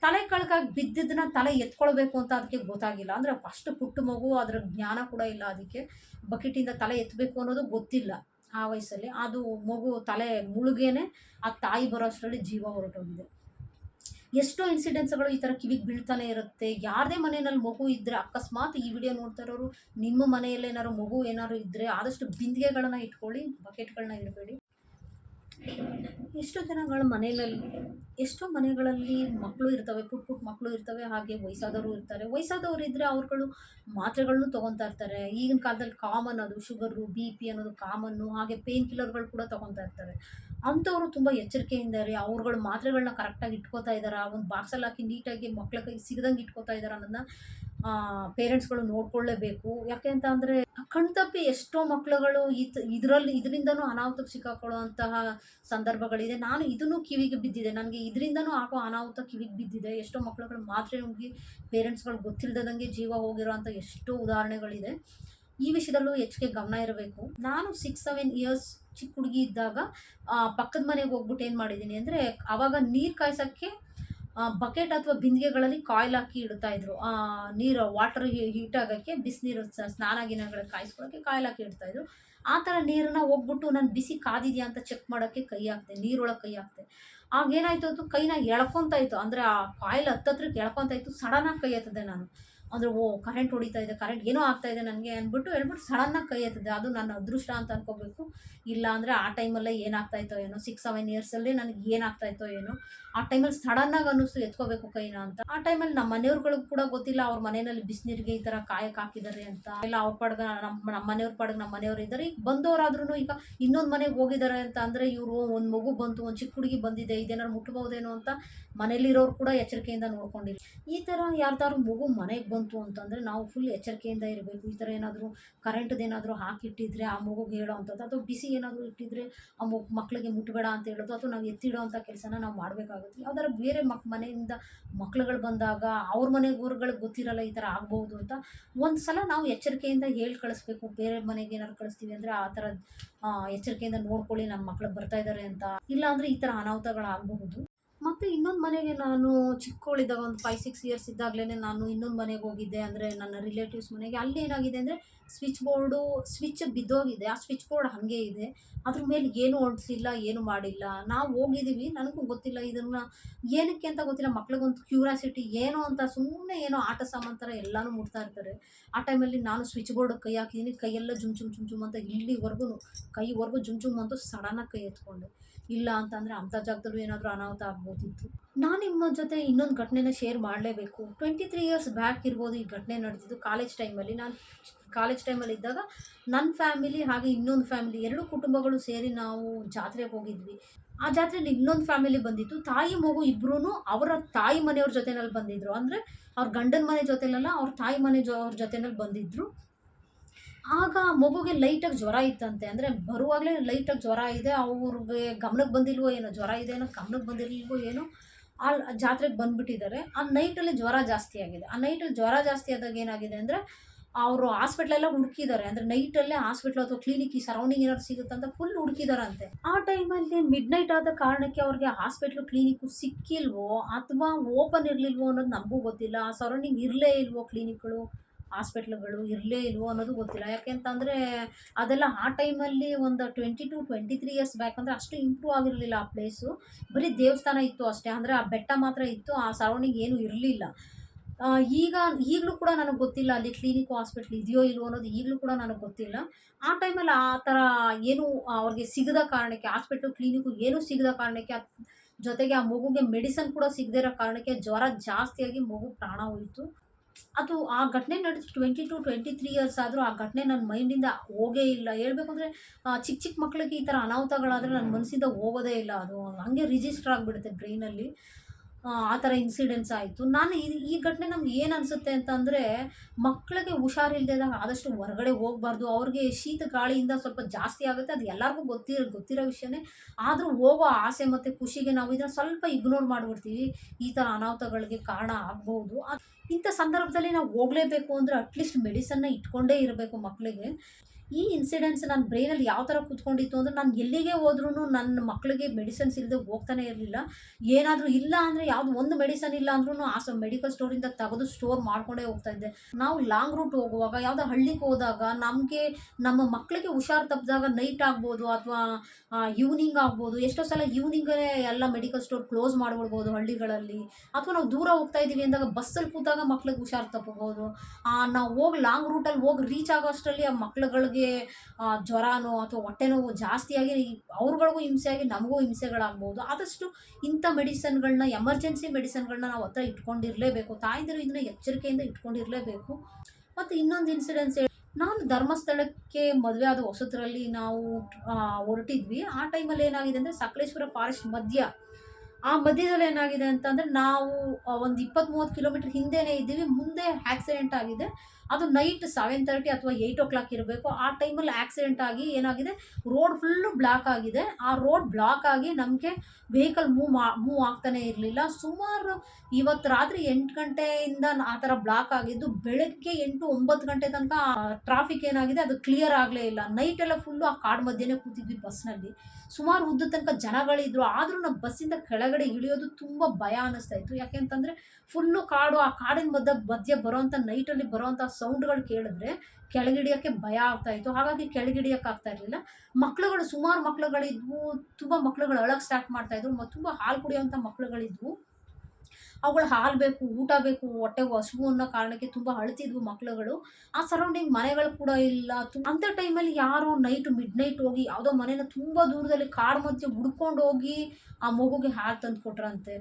ತಲೆ ಕೆಳಕಾಗಿ ಬಿದ್ದಿದ್ದನ್ನ ತಲೆ ಎತ್ಕೊಳ್ಬೇಕು ಅಂತ ಅದಕ್ಕೆ ಗೊತ್ತಾಗಿಲ್ಲ. ಅಂದರೆ ಫಸ್ಟ್ ಪುಟ್ಟ ಮಗು, ಅದರ ಜ್ಞಾನ ಕೂಡ ಇಲ್ಲ ಅದಕ್ಕೆ. ಬಕೆಟಿಂದ ತಲೆ ಎತ್ತಬೇಕು ಅನ್ನೋದು ಗೊತ್ತಿಲ್ಲ ಆ ವಯಸ್ಸಲ್ಲಿ. ಅದು ಮಗು ತಲೆ ಮುಳುಗೇನೆ ಆ ತಾಯಿ ಬರೋ ಅಷ್ಟರಲ್ಲಿ ಜೀವ ಹೊರಟೋಗಿದೆ. ಎಷ್ಟೋ ಇನ್ಸಿಡೆನ್ಸ್ಗಳು ಈ ಥರ ಕಿವಿಗೆ ಬೀಳ್ತಾನೆ ಇರುತ್ತೆ. ಯಾರದೇ ಮನೆಯಲ್ಲಿ ಮಗು ಇದ್ದರೆ ಅಕಸ್ಮಾತ್ ಈ ವಿಡಿಯೋ ನೋಡ್ತಾ ಇರೋರು ನಿಮ್ಮ ಮನೆಯಲ್ಲಿ ಮಗು ಏನಾದ್ರು ಇದ್ದರೆ ಆದಷ್ಟು ಬಿಂದಿಗೆಗಳನ್ನ ಇಟ್ಕೊಳ್ಳಿ ಬಕೆಟ್ಗಳನ್ನ ಇಡಬೇಡಿ. ಎಷ್ಟೋ ಜನಗಳ ಮನೆಯಲ್ಲಿ, ಎಷ್ಟೋ ಮನೆಗಳಲ್ಲಿ ಮಕ್ಕಳು ಇರ್ತವೆ ಪುಟ್ ಪುಟ್ ಮಕ್ಕಳು ಇರ್ತವೆ, ಹಾಗೆ ವಯಸ್ಸಾದವರು ಇರ್ತಾರೆ. ವಯಸ್ಸಾದವರು ಇದ್ದರೆ ಅವ್ರುಗಳು ಮಾತ್ರೆಗಳನ್ನು ತೊಗೊತಾ ಇರ್ತಾರೆ. ಈಗಿನ ಕಾಲದಲ್ಲಿ ಕಾಮನ್ ಅದು ಶುಗರು ಬಿ ಪಿ ಅನ್ನೋದು ಕಾಮನ್ನು ಹಾಗೆ ಪೇನ್ ಕಿಲ್ಲರ್ಗಳು ಕೂಡ ತೊಗೊತಾ ಇರ್ತಾರೆ. ಅಂಥವರು ತುಂಬ ಎಚ್ಚರಿಕೆಯಿಂದ ರೀ ಅವ್ರುಗಳು ಮಾತ್ರೆಗಳನ್ನ ಕರೆಕ್ಟಾಗಿ ಇಟ್ಕೋತಾ ಇದ್ದಾರಾ? ಒಂದು ಬಾಕ್ಸಲ್ಲಿ ಹಾಕಿ ನೀಟಾಗಿ ಮಕ್ಕಳ ಕೈ ಸಿಗದಂಗೆ ಇಟ್ಕೋತಾ ಇದ್ದಾರೆ ಅನ್ನೋದನ್ನ ಪೇರೆಂಟ್ಸ್ಗಳು ನೋಡ್ಕೊಳ್ಳೇಬೇಕು. ಯಾಕೆ ಅಂತ ಅಂದರೆ ಕಣ್ತಪ್ಪಿ ಎಷ್ಟೋ ಮಕ್ಕಳುಗಳು ಇತ್, ಇದರಲ್ಲಿ, ಇದರಿಂದನೂ ಅನಾಹುತಕ್ಕೆ ಸಿಕ್ಕಾಕೊಳ್ಳುವಂತಹ ಸಂದರ್ಭಗಳಿದೆ. ನಾನು ಇದನ್ನು ಕಿವಿಗೆ ಬಿದ್ದಿದೆ. ನನಗೆ ಇದರಿಂದನೂ ಆಗೋ ಅನಾಹುತ ಕಿವಿಗೆ ಬಿದ್ದಿದೆ. ಎಷ್ಟೋ ಮಕ್ಕಳುಗಳು ಮಾತ್ರ ಹೋಗಿ ಪೇರೆಂಟ್ಸ್ಗಳು ಗೊತ್ತಿಲ್ಲದಂಗೆ ಜೀವ ಹೋಗಿರೋಂಥ ಎಷ್ಟೋ ಉದಾಹರಣೆಗಳಿದೆ. ಈ ವಿಷಯದಲ್ಲೂ ಹೆಚ್ಚಿಗೆ ಗಮನ ಇರಬೇಕು. ನಾನು ಸಿಕ್ಸ್ ಸೆವೆನ್ ಇಯರ್ಸ್ ಚಿಕ್ಕ ಹುಡುಗಿ ಇದ್ದಾಗ ಪಕ್ಕದ ಮನೆಗೆ ಹೋಗ್ಬಿಟ್ಟು ಏನು ಮಾಡಿದ್ದೀನಿ ಅಂದರೆ ಆವಾಗ ನೀರು ಕಾಯ್ಸೋಕ್ಕೆ ಬಕೆಟ್ ಅಥವಾ ಬಿಂದಿಗೆಗಳಲ್ಲಿ ಕಾಯಿಲ್ ಹಾಕಿ ಇಡ್ತಾ ಇದ್ರು. ನೀರು ವಾಟರ್ ಹೀಟ್ ಆಗೋಕ್ಕೆ ಬಿಸಿನೀರು ಸ್ನಾನ ಗಿನಗಳಿಗೆ ಕಾಯಿಸ್ಕೊಳ್ಳೋಕ್ಕೆ ಕಾಯಿಲ್ ಹಾಕಿ ಇಡ್ತಾ ಇದ್ರು. ಆ ಥರ ನೀರನ್ನು ಹೋಗ್ಬಿಟ್ಟು ನಾನು ಬಿಸಿ ಕಾದಿದೆಯಾ ಅಂತ ಚೆಕ್ ಮಾಡೋಕ್ಕೆ ಕೈ ಹಾಕ್ದೆ, ನೀರೊಳಗೆ ಕೈ ಹಾಕ್ದೆ. ಆಗೇನಾಯ್ತು ಅದು ಕೈನ ಎಳ್ಕೊತಾ ಇತ್ತು. ಅಂದರೆ ಆ ಕಾಯಿಲ್ ಹತ್ತತ್ರಕ್ಕೆ ಎಳ್ಕೊತಾ ಇತ್ತು. ಸಡನ್ನಾಗಿ ಕೈ ಎತ್ತದೆ ನಾನು. ಅಂದರೆ, ಓ ಕರೆಂಟ್ ಹೊಡಿತಾ ಇದೆ ಕರೆಂಟ್ ಏನೋ ಆಗ್ತಾ ನನಗೆ ಅಂದ್ಬಿಟ್ಟು ಹೇಳ್ಬಿಟ್ಟು ಸಡನ್ನಾಗಿ ಕೈ ಎತ್ತಿದೆ. ಅದು ನನ್ನ ಅದೃಷ್ಟ ಅಂತ ಅನ್ಕೋಬೇಕು. ಇಲ್ಲ ಅಂದರೆ, ಆ ಟೈಮಲ್ಲೇ ಏನಾಗ್ತಾ ಇತ್ತೋ ಏನೋ ಸಿಕ್ಸ್ ಸೆವೆನ್ ಇಯರ್ಸಲ್ಲಿ ನನಗೆ ಏನಾಗ್ತಾ ಏನೋ, ಆ ಟೈಮಲ್ಲಿ ಸಡನ್ನಾಗಿ ಅನ್ನಿಸ್ತು, ಎತ್ಕೋಬೇಕು ಕೈನ ಅಂತ. ಆ ಟೈಮಲ್ಲಿ ನಮ್ಮ ಮನೆಯವ್ರುಗಳಿಗೆ ಕೂಡ ಗೊತ್ತಿಲ್ಲ, ಅವ್ರ ಮನೆಯಲ್ಲಿ ಬಿಸಿನೀರಿಗೆ ಈ ಥರ ಕಾಯಕ್ಕೆ ಹಾಕಿದ್ದಾರೆ ಅಂತ. ಎಲ್ಲ ಅವ್ರ ಪಡ್ಗ ನಮ್ಮ ನಮ್ಮ ಮನೆಯವ್ರ ಪಡ್ಗ ನಮ್ಮ ಮನೆಯವ್ರು ಇದ್ದಾರೆ. ಈಗ ಬಂದವರಾದ್ರೂ ಈಗ ಇನ್ನೊಂದು ಮನೆಗೆ ಹೋಗಿದ್ದಾರೆ ಅಂತ ಅಂದರೆ, ಇವರು ಒಂದು ಮಗು ಬಂತು, ಒಂದು ಚಿಕ್ಕ ಹುಡುಗಿ ಬಂದಿದೆ, ಇದೇನಾದ್ರು ಮುಟ್ಬಹುದೇನೋ ಅಂತ ಮನೇಲಿರೋರು ಕೂಡ ಎಚ್ಚರಿಕೆಯಿಂದ ನೋಡ್ಕೊಂಡಿಲ್ಲ. ಈ ಥರ ಯಾರ್ದಾದ್ರು ಮಗು ಮನೆಗೆ ಬಂತು ಅಂತಂದರೆ ನಾವು ಫುಲ್ ಎಚ್ಚರಿಕೆಯಿಂದ ಇರಬೇಕು. ಈ ಥರ ಏನಾದರೂ ಕರೆಂಟ್ದು ಏನಾದರೂ ಹಾಕಿಟ್ಟಿದ್ರೆ ಆ ಮಗುಗೆ ಹೇಳೋ ಅಂಥದ್ದು, ಅಥವಾ ಬಿಸಿ ಏನಾದರೂ ಇಟ್ಟಿದ್ರೆ ಆ ಮಗು ಮಕ್ಕಳಿಗೆ ಮುಟ್ಬೇಡ ಅಂತ ಹೇಳೋದು, ಅಥವಾ ನಾವು ಎತ್ತಿಡೋ ಅಂಥ ಕೆಲಸನ ನಾವು ಮಾಡಬೇಕಾಗುತ್ತೆ. ಯಾವ್ದಾರು ಬೇರೆ ಮಕ್, ಮನೆಯಿಂದ ಮಕ್ಳುಗಳು ಬಂದಾಗ ಅವ್ರ ಮನೆ ಊರುಗಳಿಗೆ ಗೊತ್ತಿರಲ್ಲ ಈ ಥರ ಆಗ್ಬೋದು ಅಂತ ಒಂದು ಸಲ ನಾವು ಎಚ್ಚರಿಕೆಯಿಂದ ಹೇಳಿ ಕಳಿಸ್ಬೇಕು. ಬೇರೆ ಮನೆಗೆ ಏನಾದ್ರು ಕಳಿಸ್ತೀವಿ ಅಂದರೆ ಆ ಥರ ಎಚ್ಚರಿಕೆಯಿಂದ ನೋಡ್ಕೊಳ್ಳಿ ನಮ್ಮ ಮಕ್ಳು ಬರ್ತಾ ಇದ್ದಾರೆ ಅಂತ. ಇಲ್ಲಾಂದರೆ ಈ ಥರ ಅನಾಹುತಗಳಾಗಬಹುದು. ಮತ್ತು ಇನ್ನೊಂದು ಮನೆಗೆ ನಾನು ಚಿಕ್ಕವಳಿದ್ದಾಗ ಒಂದು ಫೈವ್ ಸಿಕ್ಸ್ ಇಯರ್ಸ್ ಇದ್ದಾಗಲೇ ನಾನು ಇನ್ನೊಂದು ಮನೆಗೆ ಹೋಗಿದ್ದೆ ಅಂದರೆ ನನ್ನ ರಿಲೇಟಿವ್ಸ್ ಮನೆಗೆ. ಅಲ್ಲಿ ಏನಾಗಿದೆ ಅಂದರೆ ಸ್ವಿಚ್ ಬೋರ್ಡು ಸ್ವಿಚ್ ಬಿದ್ದೋಗಿದೆ. ಆ ಸ್ವಿಚ್ ಬೋರ್ಡ್ ಹಾಗೆ ಇದೆ. ಅದ್ರ ಮೇಲೆ ಏನು ಹೊಡ್ಸಿಲ್ಲ ಏನು ಮಾಡಿಲ್ಲ. ನಾವು ಹೋಗಿದ್ದೀವಿ. ನನಗೂ ಗೊತ್ತಿಲ್ಲ ಇದನ್ನು ಏನಕ್ಕೆ ಅಂತ ಗೊತ್ತಿಲ್ಲ. ಮಕ್ಳಿಗೊಂದು ಕ್ಯೂರಿಯಾಸಿಟಿ ಏನು ಅಂತ ಸುಮ್ಮನೆ ಏನೋ ಆಟ ಸಾಮಾನು ಥರ ಎಲ್ಲನೂ ಮುಟ್ತಾ ಇರ್ತಾರೆ. ಆ ಟೈಮಲ್ಲಿ ನಾನು ಸ್ವಿಚ್ ಬೋರ್ಡ್ ಕೈ ಹಾಕಿದ್ದೀನಿ ಕೈಯೆಲ್ಲ ಜುಮ್ ಜುಮ್ ಜುಮ್ ಜುಮ್ ಅಂತ ಇಲ್ಲಿವರೆಗೂ ಕೈವರೆಗೂ ಜುಮ್ ಜುಮ್ ಅಂತೂ ಸಡನ್ನಾಗಿ ಕೈ ಎತ್ಕೊಂಡೆ. ಇಲ್ಲ ಅಂತಂದರೆ ಅಂಥ ಜಾಗದಲ್ಲೂ ಏನಾದರೂ ಅನಾಹುತ ಆಗ್ಬೋದಿತ್ತು. ನಾನು ನಿಮ್ಮ ಜೊತೆ ಇನ್ನೊಂದು ಘಟನೆನ ಶೇರ್ ಮಾಡಲೇಬೇಕು. ಟ್ವೆಂಟಿ ತ್ರೀ ಇಯರ್ಸ್ ಬ್ಯಾಕ್ ಇರ್ಬೋದು ಈ ಘಟನೆ ನಡೆದಿದ್ದು. ಕಾಲೇಜ್ ಟೈಮಲ್ಲಿ ನಾನು ಕಾಲೇಜ್ ಟೈಮಲ್ಲಿ ಇದ್ದಾಗ ನನ್ನ ಫ್ಯಾಮಿಲಿ ಹಾಗೆ ಇನ್ನೊಂದು ಫ್ಯಾಮಿಲಿ ಎರಡು ಕುಟುಂಬಗಳು ಸೇರಿ ನಾವು ಜಾತ್ರೆಗೆ ಹೋಗಿದ್ವಿ. ಆ ಜಾತ್ರೆಯಲ್ಲಿ ಇನ್ನೊಂದು ಫ್ಯಾಮಿಲಿ ಬಂದಿತ್ತು. ತಾಯಿ ಮಗು ಇಬ್ಬರೂ ಅವರ ತಾಯಿ ಮನೆಯವ್ರ ಜೊತೆನಲ್ಲಿ ಬಂದಿದ್ರು. ಅಂದರೆ ಅವ್ರ ಗಂಡನ ಮನೆ ಜೊತೆಲಲ್ಲ, ಅವ್ರ ತಾಯಿ ಮನೆ ಜೊ, ಅವ್ರ ಜೊತೆನಲ್ಲಿ ಬಂದಿದ್ದರು ಆಗ ಮಗುಗೆ ಲೈಟಾಗಿ ಜ್ವರ ಇತ್ತಂತೆ. ಅಂದರೆ ಬರುವಾಗಲೇ ಲೈಟಾಗಿ ಜ್ವರ ಇದೆ. ಅವ್ರಿಗೆ ಗಮನಕ್ಕೆ ಬಂದಿಲ್ವೋ ಏನೋ, ಜ್ವರ ಇದೆ ಏನೋ, ಗಮನಕ್ಕೆ ಬಂದಿಲ್ವೋ ಏನೋ, ಆ ಜಾತ್ರೆಗೆ ಬಂದುಬಿಟ್ಟಿದ್ದಾರೆ. ಆ ನೈಟಲ್ಲಿ ಜ್ವರ ಜಾಸ್ತಿ ಆಗಿದೆ. ಆ ನೈಟಲ್ಲಿ ಜ್ವರ ಜಾಸ್ತಿ ಆದಾಗ ಏನಾಗಿದೆ ಅಂದರೆ ಅವರು ಹಾಸ್ಪಿಟ್ಲೆಲ್ಲ ಹುಡುಕಿದ್ದಾರೆ. ಅಂದರೆ ನೈಟಲ್ಲೇ ಹಾಸ್ಪಿಟ್ಲ್ ಅಥವಾ ಕ್ಲಿನಿಕ್ ಈ ಸರೌಂಡಿಂಗ್ ಏನಾದ್ರು ಸಿಗುತ್ತಂತ ಫುಲ್ ಹುಡುಕಿದಾರಂತೆ. ಆ ಟೈಮಲ್ಲಿ ಮಿಡ್ ನೈಟ್ ಆದ ಕಾರಣಕ್ಕೆ ಅವ್ರಿಗೆ ಹಾಸ್ಪಿಟ್ಲು ಕ್ಲಿನಿಕ್ಕು ಸಿಕ್ಕಿಲ್ವೋ, ಅಥವಾ ಓಪನ್ ಇರಲಿಲ್ವೋ ಅನ್ನೋದು ನಮಗೂ ಗೊತ್ತಿಲ್ಲ. ಆ ಸರೌಂಡಿಂಗ್ ಇರಲೇ ಇಲ್ವೋ ಕ್ಲಿನಿಕ್ಗಳು ಹಾಸ್ಪಿಟ್ಲ್ಗಳು ಇರಲೇ ಇಲ್ವೋ ಅನ್ನೋದು ಗೊತ್ತಿಲ್ಲ. ಯಾಕೆ ಅಂತಂದರೆ ಅದೆಲ್ಲ ಆ ಟೈಮಲ್ಲಿ ಒಂದು twenty two twenty three years back ಅಂದರೆ ಅಷ್ಟು ಇಂಪ್ರೂವ್ ಆಗಿರಲಿಲ್ಲ ಆ ಪ್ಲೇಸು ಬರೀ ದೇವಸ್ಥಾನ ಇತ್ತು ಅಷ್ಟೇ. ಅಂದರೆ ಆ ಬೆಟ್ಟ ಮಾತ್ರ ಇತ್ತು, ಆ ಸರೌಂಡಿಂಗ್ ಏನೂ ಇರಲಿಲ್ಲ. ಈಗ ಈಗಲೂ ಕೂಡ ನನಗೆ ಗೊತ್ತಿಲ್ಲ ಅಲ್ಲಿ ಕ್ಲಿನಿಕ್ ಹಾಸ್ಪಿಟ್ಲ್ ಇದೆಯೋ ಇಲ್ವೋ ಅನ್ನೋದು ಈಗಲೂ ಕೂಡ ನನಗೆ ಗೊತ್ತಿಲ್ಲ. ಆ ಟೈಮಲ್ಲಿ ಆ ಥರ ಏನು ಅವ್ರಿಗೆ ಸಿಗದ ಕಾರಣಕ್ಕೆ ಹಾಸ್ಪಿಟ್ಲು ಕ್ಲಿನಿಕ್ ಏನೂ ಸಿಗದ ಕಾರಣಕ್ಕೆ, ಜೊತೆಗೆ ಆ ಮಗುಗೆ ಮೆಡಿಸನ್ ಕೂಡ ಸಿಗದೇ ಇರೋ ಕಾರಣಕ್ಕೆ ಜ್ವರ ಜಾಸ್ತಿಯಾಗಿ ಮಗು ಪ್ರಾಣ ಹೋಯಿತು. ಅದು ಆ ಘಟನೆ ನಡೆದು twenty two twenty three years ಆದರೂ ಆ ಘಟನೆ ನನ್ನ ಮೈಂಡಿಂದ ಹೋಗೇ ಇಲ್ಲ. ಹೇಳಬೇಕು ಅಂದರೆ ಚಿಕ್ಕ ಚಿಕ್ಕ ಮಕ್ಕಳಿಗೆ ಈ ಥರ ಅನಾಹುತಗಳಾದರೆ ನನ್ನ ಮನಸ್ಸಿಂದ ಹೋಗೋದೇ ಇಲ್ಲ. ಅದು ಹಂಗೆ ರಿಜಿಸ್ಟರ್ ಆಗಿಬಿಡುತ್ತೆ ಬ್ರೈನಲ್ಲಿ ಆ ಥರ ಇನ್ಸಿಡೆಂಟ್ಸ್ ಆಯಿತು. ನಾನು ಈ ಈ ಘಟನೆ ನಮ್ಗೆ ಏನು ಅನಿಸುತ್ತೆ ಅಂತಂದರೆ ಮಕ್ಕಳಿಗೆ ಹುಷಾರಿಲ್ದಿದಾಗ ಆದಷ್ಟು ಹೊರಗಡೆ ಹೋಗಬಾರ್ದು. ಅವ್ರಿಗೆ ಶೀತ ಗಾಳಿಯಿಂದ ಸ್ವಲ್ಪ ಜಾಸ್ತಿ ಆಗುತ್ತೆ. ಅದು ಎಲ್ಲರಿಗೂ ಗೊತ್ತಿರೋ ಗೊತ್ತಿರೋ ವಿಷಯನೇ. ಆದರೂ ಹೋಗೋ ಆಸೆ ಮತ್ತು ಖುಷಿಗೆ ನಾವು ಇದನ್ನು ಸ್ವಲ್ಪ ಇಗ್ನೋರ್ ಮಾಡಿಬಿಡ್ತೀವಿ. ಈ ಥರ ಅನಾಹುತಗಳಿಗೆ ಕಾರಣ ಆಗ್ಬೋದು. ಇಂಥ ಸಂದರ್ಭದಲ್ಲಿ ನಾವು ಹೋಗಲೇಬೇಕು ಅಂದರೆ ಅಟ್ಲೀಸ್ಟ್ ಮೆಡಿಸನ್ನ ಇಟ್ಕೊಂಡೇ ಇರಬೇಕು ಮಕ್ಕಳಿಗೆ ಈ ಇನ್ಸಿಡೆಂಟ್ಸ್ ನನ್ನ ಬ್ರೈನಲ್ಲಿ ಯಾವ ಥರ ಕೂತ್ಕೊಂಡಿತ್ತು ಅಂದರೆ ನಾನು ಎಲ್ಲಿಗೆ ಹೋದ್ರೂ ನನ್ನ ಮಕ್ಕಳಿಗೆ ಮೆಡಿಸನ್ಸ್ ಇಲ್ಲದೆ ಹೋಗ್ತಾನೆ ಇರಲಿಲ್ಲ. ಏನಾದರೂ ಇಲ್ಲ ಅಂದರೆ ಯಾವುದು ಒಂದು ಮೆಡಿಸನ್ ಇಲ್ಲ ಅಂದ್ರೂ ಆ ಸೊ ಮೆಡಿಕಲ್ ಸ್ಟೋರಿಂದ ತೆಗೆದು ಸ್ಟೋರ್ ಮಾಡ್ಕೊಂಡೇ ಹೋಗ್ತಾ ಇದ್ದೆ. ನಾವು ಲಾಂಗ್ ರೂಟ್ ಹೋಗುವಾಗ ಯಾವುದೋ ಹಳ್ಳಿಗೆ ಹೋದಾಗ ನಮಗೆ ನಮ್ಮ ಮಕ್ಕಳಿಗೆ ಹುಷಾರು ತಪ್ಪಿದಾಗ ನೈಟ್ ಆಗ್ಬೋದು ಅಥವಾ ಈವ್ನಿಂಗ್ ಆಗ್ಬೋದು. ಎಷ್ಟೋ ಸಲ ಈವ್ನಿಂಗೇ ಎಲ್ಲ ಮೆಡಿಕಲ್ ಸ್ಟೋರ್ ಕ್ಲೋಸ್ ಮಾಡಿಬಿಡ್ಬೋದು ಹಳ್ಳಿಗಳಲ್ಲಿ. ಅಥವಾ ನಾವು ದೂರ ಹೋಗ್ತಾ ಇದ್ದೀವಿ ಅಂದಾಗ ಬಸ್ಸಲ್ಲಿ ಕೂತಾಗ ಮಕ್ಳಿಗೆ ಹುಷಾರು ತಪ್ಪಬೋದು ನಾವು ಹೋಗಿ ಲಾಂಗ್ ರೂಟಲ್ಲಿ ಹೋಗಿ ರೀಚ್ ಆಗೋ ಅಷ್ಟರಲ್ಲಿ ಆ ಮಕ್ಳುಗಳಿಗೆ ಅವ್ರಿಗೆ ಜ್ವರನೋ ಅಥವಾ ಹೊಟ್ಟೆ ನೋವು ಜಾಸ್ತಿಯಾಗಿ ಅವ್ರುಗಳಿಗೂ ಹಿಂಸೆಯಾಗಿ ನಮಗೂ ಹಿಂಸೆಗಳಾಗ್ಬೋದು. ಆದಷ್ಟು ಇಂಥ ಮೆಡಿಸನ್ಗಳನ್ನ, ಎಮರ್ಜೆನ್ಸಿ ಮೆಡಿಸನ್ಗಳನ್ನ ನಾವು ಹತ್ರ ಇಟ್ಕೊಂಡಿರಲೇಬೇಕು. ತಾಯಂದಿರು ಇದನ್ನ ಎಚ್ಚರಿಕೆಯಿಂದ ಇಟ್ಕೊಂಡಿರಲೇಬೇಕು. ಮತ್ತು ಇನ್ನೊಂದು ಇನ್ಸಿಡೆನ್ಸ್ ನಾನು ಧರ್ಮಸ್ಥಳಕ್ಕೆ ಮದುವೆ ಆದ ಹೊಸತರಲ್ಲಿ ನಾವು ಹೊರಟಿದ್ವಿ. ಆ ಟೈಮಲ್ಲಿ ಏನಾಗಿದೆ ಅಂದರೆ ಸಕಲೇಶ್ವರ ಫಾರೆಸ್ಟ್ ಮಧ್ಯ ಆ ಮಧ್ಯದಲ್ಲಿ ಏನಾಗಿದೆ ಅಂತಂದರೆ ನಾವು ಒಂದು ಇಪ್ಪತ್ತ್ ಮೂವತ್ತು ಕಿಲೋಮೀಟ್ರ್ ಹಿಂದೆನೇ ಇದ್ದೀವಿ. ಮುಂದೆ ಆಕ್ಸಿಡೆಂಟ್ ಆಗಿದೆ. ಅದು ನೈಟ್ ಸೆವೆನ್ ತರ್ಟಿ ಅಥವಾ ಏಯ್ಟ್ ಓ ಕ್ಲಾಕ್ ಇರಬೇಕು. ಆ ಟೈಮಲ್ಲಿ ಆಕ್ಸಿಡೆಂಟ್ ಆಗಿ ಏನಾಗಿದೆ? ರೋಡ್ ಫುಲ್ಲು ಬ್ಲಾಕ್ ಆಗಿದೆ. ಆ ರೋಡ್ ಬ್ಲಾಕ್ ಆಗಿ ನಮಗೆ ವೆಹಿಕಲ್ ಮೂವ್ ಮಾ ಮೂವ್ ಆಗ್ತಾನೆ ಇರಲಿಲ್ಲ. ಸುಮಾರು ಇವತ್ತು ರಾತ್ರಿ ಎಂಟು ಗಂಟೆಯಿಂದ ಆ ಥರ ಬ್ಲಾಕ್ ಆಗಿದ್ದು, ಬೆಳಗ್ಗೆ ಎಂಟು ಒಂಬತ್ತು ಗಂಟೆ ತನಕ ಟ್ರಾಫಿಕ್ ಏನಾಗಿದೆ? ಅದು ಕ್ಲಿಯರ್ ಆಗಲೇ ಇಲ್ಲ. ನೈಟೆಲ್ಲ ಫುಲ್ಲು ಆ ಕಾಡು ಮಧ್ಯೆ ಕೂತಿದ್ವಿ ಬಸ್ನಲ್ಲಿ ಸುಮಾರು ಉದ್ದ ತನಕ ಜನಗಳಿದ್ರು, ಆದರೂ ನಾವು ಬಸ್ಸಿಂದ ಕೆಳಗಡೆ ಇಳಿಯೋದು ತುಂಬ ಭಯ ಅನ್ನಿಸ್ತಾ ಇತ್ತು. ಯಾಕೆಂತಂದರೆ ಫುಲ್ಲು ಕಾಡು, ಆ ಕಾಡಿನ ಮಧ್ಯ, ಮಧ್ಯೆ ಬರೋವಂಥ ನೈಟಲ್ಲಿ ಬರೋವಂಥ ಸೌಂಡ್ಗಳು ಕೇಳಿದ್ರೆ ಕೆಳಗಿಡಿಯೋಕ್ಕೆ ಭಯ ಆಗ್ತಾ ಇತ್ತು. ಹಾಗಾಗಿ ಕೆಳಗಿಡಿಯೋಕ್ಕಾಗ್ತಾ ಇರಲಿಲ್ಲ. ಮಕ್ಳುಗಳು, ಸುಮಾರು ಮಕ್ಳುಗಳಿದ್ವು, ತುಂಬ ಮಕ್ಳುಗಳು ಅಳಕ್ಕೆ ಸ್ಟಾರ್ಟ್ ಮಾಡ್ತಾ ಇದ್ವು ಮತ್ತು ತುಂಬ ಹಾಲು ಕುಡಿಯೋವಂಥ ಮಕ್ಳುಗಳಿದ್ವು. ಅವುಗಳು ಹಾಲು ಬೇಕು, ಊಟ ಬೇಕು ಹೊಟ್ಟೆಗೆ ಹಸಿವು ಅನ್ನೋ ಕಾರಣಕ್ಕೆ ತುಂಬ ಅಳ್ತಿದ್ವು ಮಕ್ಕಳುಗಳು ಆ ಸರೌಂಡಿಂಗ್ ಮನೆಗಳು ಕೂಡ ಇಲ್ಲ. ಅಂತ ಟೈಮಲ್ಲಿ ಯಾರು ನೈಟ್ ಮಿಡ್ ನೈಟ್ ಹೋಗಿ ಯಾವುದೋ ಮನೇನ ತುಂಬ ದೂರದಲ್ಲಿ ಕಾಡು ಮಧ್ಯೆ ಹುಡ್ಕೊಂಡು ಹೋಗಿ ಆ ಮಗುಗೆ ಹಾಲು ತಂದು ಕೊಟ್ರಂತೆ.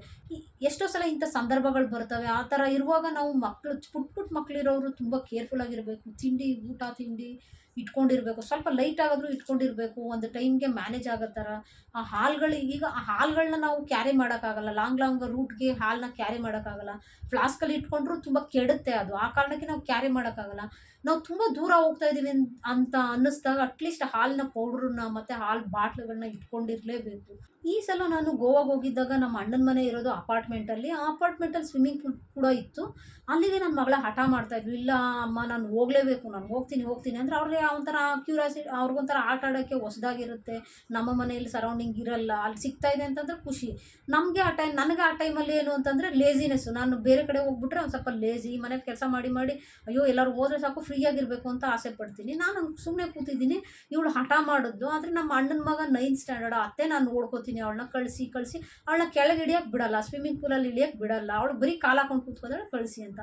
ಎಷ್ಟೋ ಸಲ ಇಂಥ ಸಂದರ್ಭಗಳು ಬರ್ತವೆ. ಆ ಥರ ಇರುವಾಗ ನಾವು ಮಕ್ಕಳು ಪುಟ್ ಪುಟ್ ಮಕ್ಕಳಿರೋರು ತುಂಬ ಕೇರ್ಫುಲ್ ಆಗಿರಬೇಕು. ತಿಂಡಿ, ಊಟ, ತಿಂಡಿ ಇಟ್ಕೊಂಡಿರಬೇಕು. ಸ್ವಲ್ಪ ಲೈಟ್ ಆಗಾದರೂ ಇಟ್ಕೊಂಡಿರಬೇಕು. ಒಂದು ಟೈಮ್ಗೆ ಮ್ಯಾನೇಜ್ ಆಗೋ ಥರ. ಆ ಹಾಲ್ಗಳು ಈಗ ಆ ಹಾಲ್ಗಳನ್ನ ನಾವು ಕ್ಯಾರಿ ಮಾಡೋಕ್ಕಾಗಲ್ಲ. ಲಾಂಗ್ ಲಾಂಗ್ ರೂಟ್ಗೆ ಹಾಲನ್ನ ಕ್ಯಾರಿ ಮಾಡೋಕ್ಕಾಗಲ್ಲ. ಫ್ಲಾಸ್ಕಲ್ಲಿ ಇಟ್ಕೊಂಡ್ರೂ ತುಂಬ ಕೆಡುತ್ತೆ ಅದು. ಆ ಕಾರಣಕ್ಕೆ ನಾವು ಕ್ಯಾರಿ ಮಾಡೋಕ್ಕಾಗಲ್ಲ. ನಾವು ತುಂಬ ದೂರ ಹೋಗ್ತಾ ಇದ್ದೀವಿ ಅಂತ ಅನ್ನಿಸ್ದಾಗ ಅಟ್ಲೀಸ್ಟ್ ಹಾಲಿನ ಪೌಡ್ರನ್ನ ಮತ್ತು ಹಾಲು ಬಾಟ್ಲುಗಳನ್ನ ಇಟ್ಕೊಂಡಿರಲೇಬೇಕು. ಈ ಸಲ ನಾನು ಗೋವಾಗೆ ಹೋಗಿದ್ದಾಗ ನಮ್ಮ ಅಣ್ಣನ ಮನೆ ಇರೋದು ಅಪಾರ್ಟ್ಮೆಂಟಲ್ಲಿ ಆ ಅಪಾರ್ಟ್ಮೆಂಟಲ್ಲಿ ಸ್ವಿಮ್ಮಿಂಗ್ ಪೂಲ್ ಕೂಡ ಇತ್ತು. ಅಲ್ಲಿಗೆ ನನ್ನ ಮಗಳ ಹಠ ಮಾಡ್ತಾಯಿದ್ಲು ಇಲ್ಲ ಅಮ್ಮ, ನಾನು ಹೋಗಲೇಬೇಕು, ನಾನು ಹೋಗ್ತೀನಿ ಹೋಗ್ತೀನಿ ಅಂದರೆ ಅವ್ರಿಗೆ ಒಂಥರ ಕ್ಯೂರಿಯಾಸಿಟಿ ಅವ್ರಿಗೊಂಥರ ಆಟ ಆಡೋಕ್ಕೆ ಹೊಸದಾಗಿರುತ್ತೆ. ನಮ್ಮ ಮನೆಯಲ್ಲಿ ಸರೌಂಡಿಂಗ್ ಇರಲ್ಲ. ಅಲ್ಲಿ ಸಿಗ್ತಾ ಇದೆ ಅಂತಂದರೆ ಖುಷಿ. ನಮಗೆ ಆ ಟೈಮ್, ನನಗೆ ಆ ಟೈಮಲ್ಲಿ ಏನು ಅಂತಂದರೆ ಲೇಸಿನೆಸ್ಸು ನಾನು ಬೇರೆ ಕಡೆ ಹೋಗ್ಬಿಟ್ರೆ ಒಂದು ಸ್ವಲ್ಪ ಲೇಜಿ ಮನೇಲಿ ಕೆಲಸ ಮಾಡಿ ಮಾಡಿ, ಅಯ್ಯೋ, ಎಲ್ಲರೂ ಹೋದರೆ ಸಾಕು, ಫ್ರೀಯಾಗಿರಬೇಕು ಅಂತ ಆಸೆ ಪಡ್ತೀನಿ. ನಾನು ಸುಮ್ಮನೆ ಕೂತಿದ್ದೀನಿ. ಇವಳು ಹಠ ಮಾಡಿದ್ಲು. ಆದರೆ ನಮ್ಮ ಅಣ್ಣನ ಮಗ ನೈನ್ತ್ ಸ್ಟ್ಯಾಂಡರ್ಡ್ ಅತ್ತೆ ನಾನು ನೋಡ್ಕೋತೀನಿ. ಅವಳನ್ನ ಕಳಿಸಿ ಕಳಿಸಿ. ಅವಳನ್ನ ಕೆಳಗೆ ಇಳಿಯೋಕ್ಕೆ ಬಿಡಲ್ಲ ಸ್ವಿಮ್ಮಿಂಗ್ ಪೂಲಲ್ಲಿ ಇಳಿಯೋಕ್ಕೆ ಬಿಡಲ್ಲ. ಅವಳು ಬರೀ ಕಾಲ ಹಾಕೊಂಡು ಕೂತ್ಕೊಂಡ್ರೆ ಕಳಿಸಿ ಅಂತ.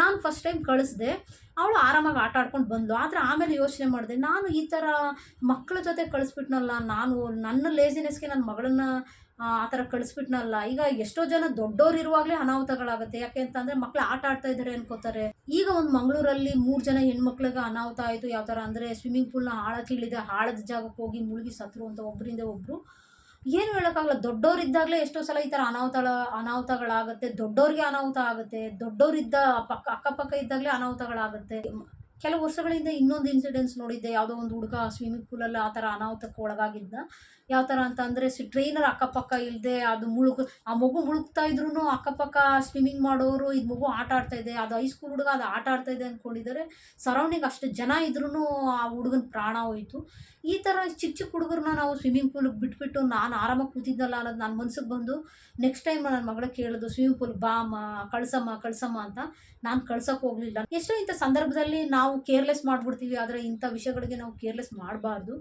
ನಾನು ಫಸ್ಟ್ ಟೈಮ್ ಕಳಿಸ್ದೆ. ಅವಳು ಆರಾಮಾಗಿ ಆಟ ಆಡ್ಕೊಂಡು ಬಂದ್ಲು. ಆದರೆ ಆಮೇಲೆ ಯೋಚನೆ ಮಾಡಿದೆ, ನಾನು ಈ ಥರ ಮಕ್ಕಳ ಜೊತೆ ಕಳಿಸ್ಬಿಟ್ನಲ್ಲ, ನಾನು ನನ್ನ ಲೇಸಿನೆಸ್ಗೆ ನನ್ನ ಮಗಳನ್ನ, ಆ ಆ ಥರ ಕಳಿಸ್ಬಿಟ್ನಲ್ಲ. ಈಗ ಎಷ್ಟೋ ಜನ ದೊಡ್ಡೋರು ಇರುವಾಗಲೇ ಅನಾಹುತಗಳಾಗುತ್ತೆ. ಯಾಕೆ ಅಂತಂದರೆ ಮಕ್ಕಳು ಆಟ ಆಡ್ತಾ ಇದ್ದಾರೆ ಅನ್ಕೋತಾರೆ. ಈಗ ಒಂದು ಮಂಗಳೂರಲ್ಲಿ ಮೂರು ಜನ ಹೆಣ್ಮಕ್ಳಿಗೆ ಅನಾಹುತ ಆಯಿತು. ಯಾವ ಥರ ಅಂದರೆ ಸ್ವಿಮ್ಮಿಂಗ್ ಪೂಲ್ನ ಆಳಕ್ಕೆ ಇಳಿದ ಆಳದ ಜಾಗಕ್ಕೆ ಹೋಗಿ ಮುಳುಗಿ ಸತ್ರು ಅಂತ ಒಬ್ಬರಿಂದ ಒಬ್ಬರು ಏನು ಹೇಳೋಕ್ಕಾಗಲ್ಲ? ದೊಡ್ಡವರಿದ್ದಾಗಲೇ ಎಷ್ಟೋ ಸಲ ಈ ಥರ ಅನಾಹುತ ಅನಾಹುತಗಳಾಗುತ್ತೆ. ದೊಡ್ಡವ್ರಿಗೆ ಅನಾಹುತ ಆಗುತ್ತೆ. ದೊಡ್ಡವರಿದ್ದ ಪಕ್ಕ ಅಕ್ಕಪಕ್ಕ ಇದ್ದಾಗಲೇ ಅನಾಹುತಗಳಾಗುತ್ತೆ. ಕೆಲವು ವರ್ಷಗಳಿಂದ ಇನ್ನೊಂದು ಇನ್ಸಿಡೆನ್ಸ್ ನೋಡಿದ್ದೆ. ಯಾವುದೋ ಒಂದು ಹುಡುಗ ಸ್ವಿಮ್ಮಿಂಗ್ ಪೂಲಲ್ಲಿ ಆ ಥರ ಅನಾಹುತಕ್ಕೆ ಒಳಗಾಗಿದ್ದ ಯಾವ ಥರ ಅಂತ ಅಂದರೆ, ಸಿ ಟ್ರೈನರ್ ಅಕ್ಕಪಕ್ಕ ಇಲ್ಲದೆ ಅದು ಮುಳುಗು, ಆ ಮಗು ಮುಳುಗ್ತಾ ಇದ್ರೂ ಅಕ್ಕಪಕ್ಕ ಸ್ವಿಮ್ಮಿಂಗ್ ಮಾಡೋರು, ಇದು ಮಗು ಆಟ ಆಡ್ತಾ ಇದೆ. ಅದು ಹೈಸ್ಕೂಲ್ ಹುಡುಗ ಅದು ಆಟ ಆಡ್ತಾ ಇದೆ ಅಂದ್ಕೊಂಡಿದ್ದಾರೆ ಸರೌಂಡಿಂಗ್ ಅಷ್ಟು ಜನ ಇದ್ರೂ ಆ ಹುಡುಗನ ಪ್ರಾಣ ಹೋಯಿತು. ಈ ಥರ ಚಿಕ್ಕ ಚಿಕ್ಕ ಹುಡುಗರನ್ನ ನಾವು ಸ್ವಿಮ್ಮಿಂಗ್ ಪೂಲಿಗೆ ಬಿಟ್ಬಿಟ್ಟು ನಾನು ಆರಾಮಾಗಿ ಕೂತಿದ್ದಲ್ಲ ಅನ್ನೋದು ನನ್ನ ಮನ್ಸಿಗೆ ಬಂದು ನೆಕ್ಸ್ಟ್ ಟೈಮ್ ನನ್ನ ಮಗಳ ಕೇಳಿದ್ರು ಸ್ವಿಮ್ಮಿಂಗ್ ಪೂಲ್ ಬಾಮ ಕಳ್ಸಮ್ಮ ಕಳ್ಸಮ್ಮ ಅಂತ ನಾನು ಕಳ್ಸಕ್ಕೆ ಹೋಗಲಿಲ್ಲ. ಎಷ್ಟೋ ಇಂಥ ಸಂದರ್ಭದಲ್ಲಿ ನಾವು ಕೇರ್ಲೆಸ್ ಮಾಡಿಬಿಡ್ತೀವಿ, ಆದರೆ ಇಂಥ ವಿಷಯಗಳಿಗೆ ನಾವು ಕೇರ್ಲೆಸ್ ಮಾಡಬಾರ್ದು.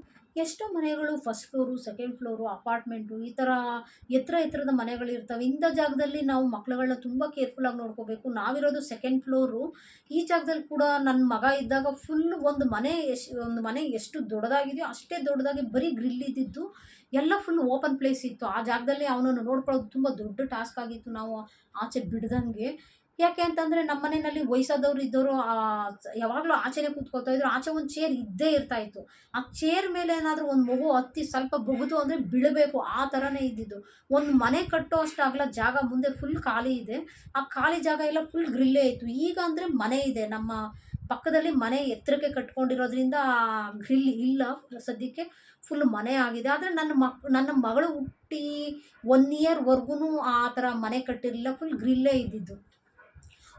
ಎಷ್ಟೋ ಮನೆಗಳು first floor second floor apartment ಈ ಥರ ಎತ್ತರ ಎತ್ತರದ ಮನೆಗಳಿರ್ತವೆ ಇಂಥ ಜಾಗದಲ್ಲಿ ನಾವು ಮಕ್ಕಳುಗಳನ್ನ ತುಂಬ ಕೇರ್ಫುಲ್ಲಾಗಿ ನೋಡ್ಕೋಬೇಕು. ನಾವಿರೋದು ಸೆಕೆಂಡ್ ಫ್ಲೋರು ಈ ಜಾಗದಲ್ಲಿ ಕೂಡ ನನ್ನ ಮಗ ಇದ್ದಾಗ ಫುಲ್ ಒಂದು ಮನೆ ಎಷ್ಟು ಒಂದು ಮನೆ ಎಷ್ಟು ದೊಡ್ಡದಾಗಿದೆಯೋ ಅಷ್ಟೇ ದೊಡ್ಡದಾಗಿ ಬರೀ ಗ್ರಿಲ್ ಇದ್ದಿದ್ದು ಎಲ್ಲ ಫುಲ್ ಓಪನ್ ಪ್ಲೇಸ್ ಇತ್ತು. ಆ ಜಾಗದಲ್ಲಿ ಅವನನ್ನು ನೋಡ್ಕೊಳ್ಳೋದು ತುಂಬ ದೊಡ್ಡ ಟಾಸ್ಕ್ ಆಗಿತ್ತು. ನಾವು ಆಚೆ ಬಿಡ್ದಂಗೆ ಯಾಕೆ ಅಂತಂದರೆ ನಮ್ಮ ಮನೆಯಲ್ಲಿ ವಯಸ್ಸಾದವ್ರು ಇದ್ದವರು ಯಾವಾಗಲೂ ಆಚೆನೆ ಕೂತ್ಕೋತಾ ಇದ್ರು. ಆಚೆ ಒಂದು ಚೇರ್ ಇದ್ದೇ ಇರ್ತಾ ಇತ್ತು. ಆ ಚೇರ್ ಮೇಲೆ ಏನಾದರೂ ಒಂದು ಮಗು ಹತ್ತಿ ಸ್ವಲ್ಪ ಬೊಗದು ಅಂದರೆ ಬೀಳಬೇಕು, ಆ ಥರನೇ ಇದ್ದಿದ್ದು. ಒಂದು ಮನೆ ಕಟ್ಟೋ ಅಷ್ಟು ಆಗಲ ಜಾಗ ಮುಂದೆ ಫುಲ್ ಖಾಲಿ ಇದೆ. ಆ ಖಾಲಿ ಜಾಗ ಎಲ್ಲ ಫುಲ್ ಗ್ರಿಲ್ಲೇ ಇತ್ತು. ಈಗ ಅಂದರೆ ಮನೆ ಇದೆ. ನಮ್ಮ ಪಕ್ಕದಲ್ಲಿ ಮನೆ ಎತ್ತರಕ್ಕೆ ಕಟ್ಕೊಂಡಿರೋದ್ರಿಂದ ಗ್ರಿಲ್ ಇಲ್ಲ. ಸದ್ಯಕ್ಕೆ ಫುಲ್ ಮನೆ ಆಗಿದೆ. ಆದರೆ ನನ್ನ ಮಕ್, ನನ್ನ ಮಗಳು ಹುಟ್ಟಿ ಒನ್ ಇಯರ್ವರೆಗೂ ಆ ಥರ ಮನೆ ಕಟ್ಟಿರಲಿಲ್ಲ. ಫುಲ್ ಗ್ರಿಲ್ಲೇ ಇದ್ದಿದ್ದು.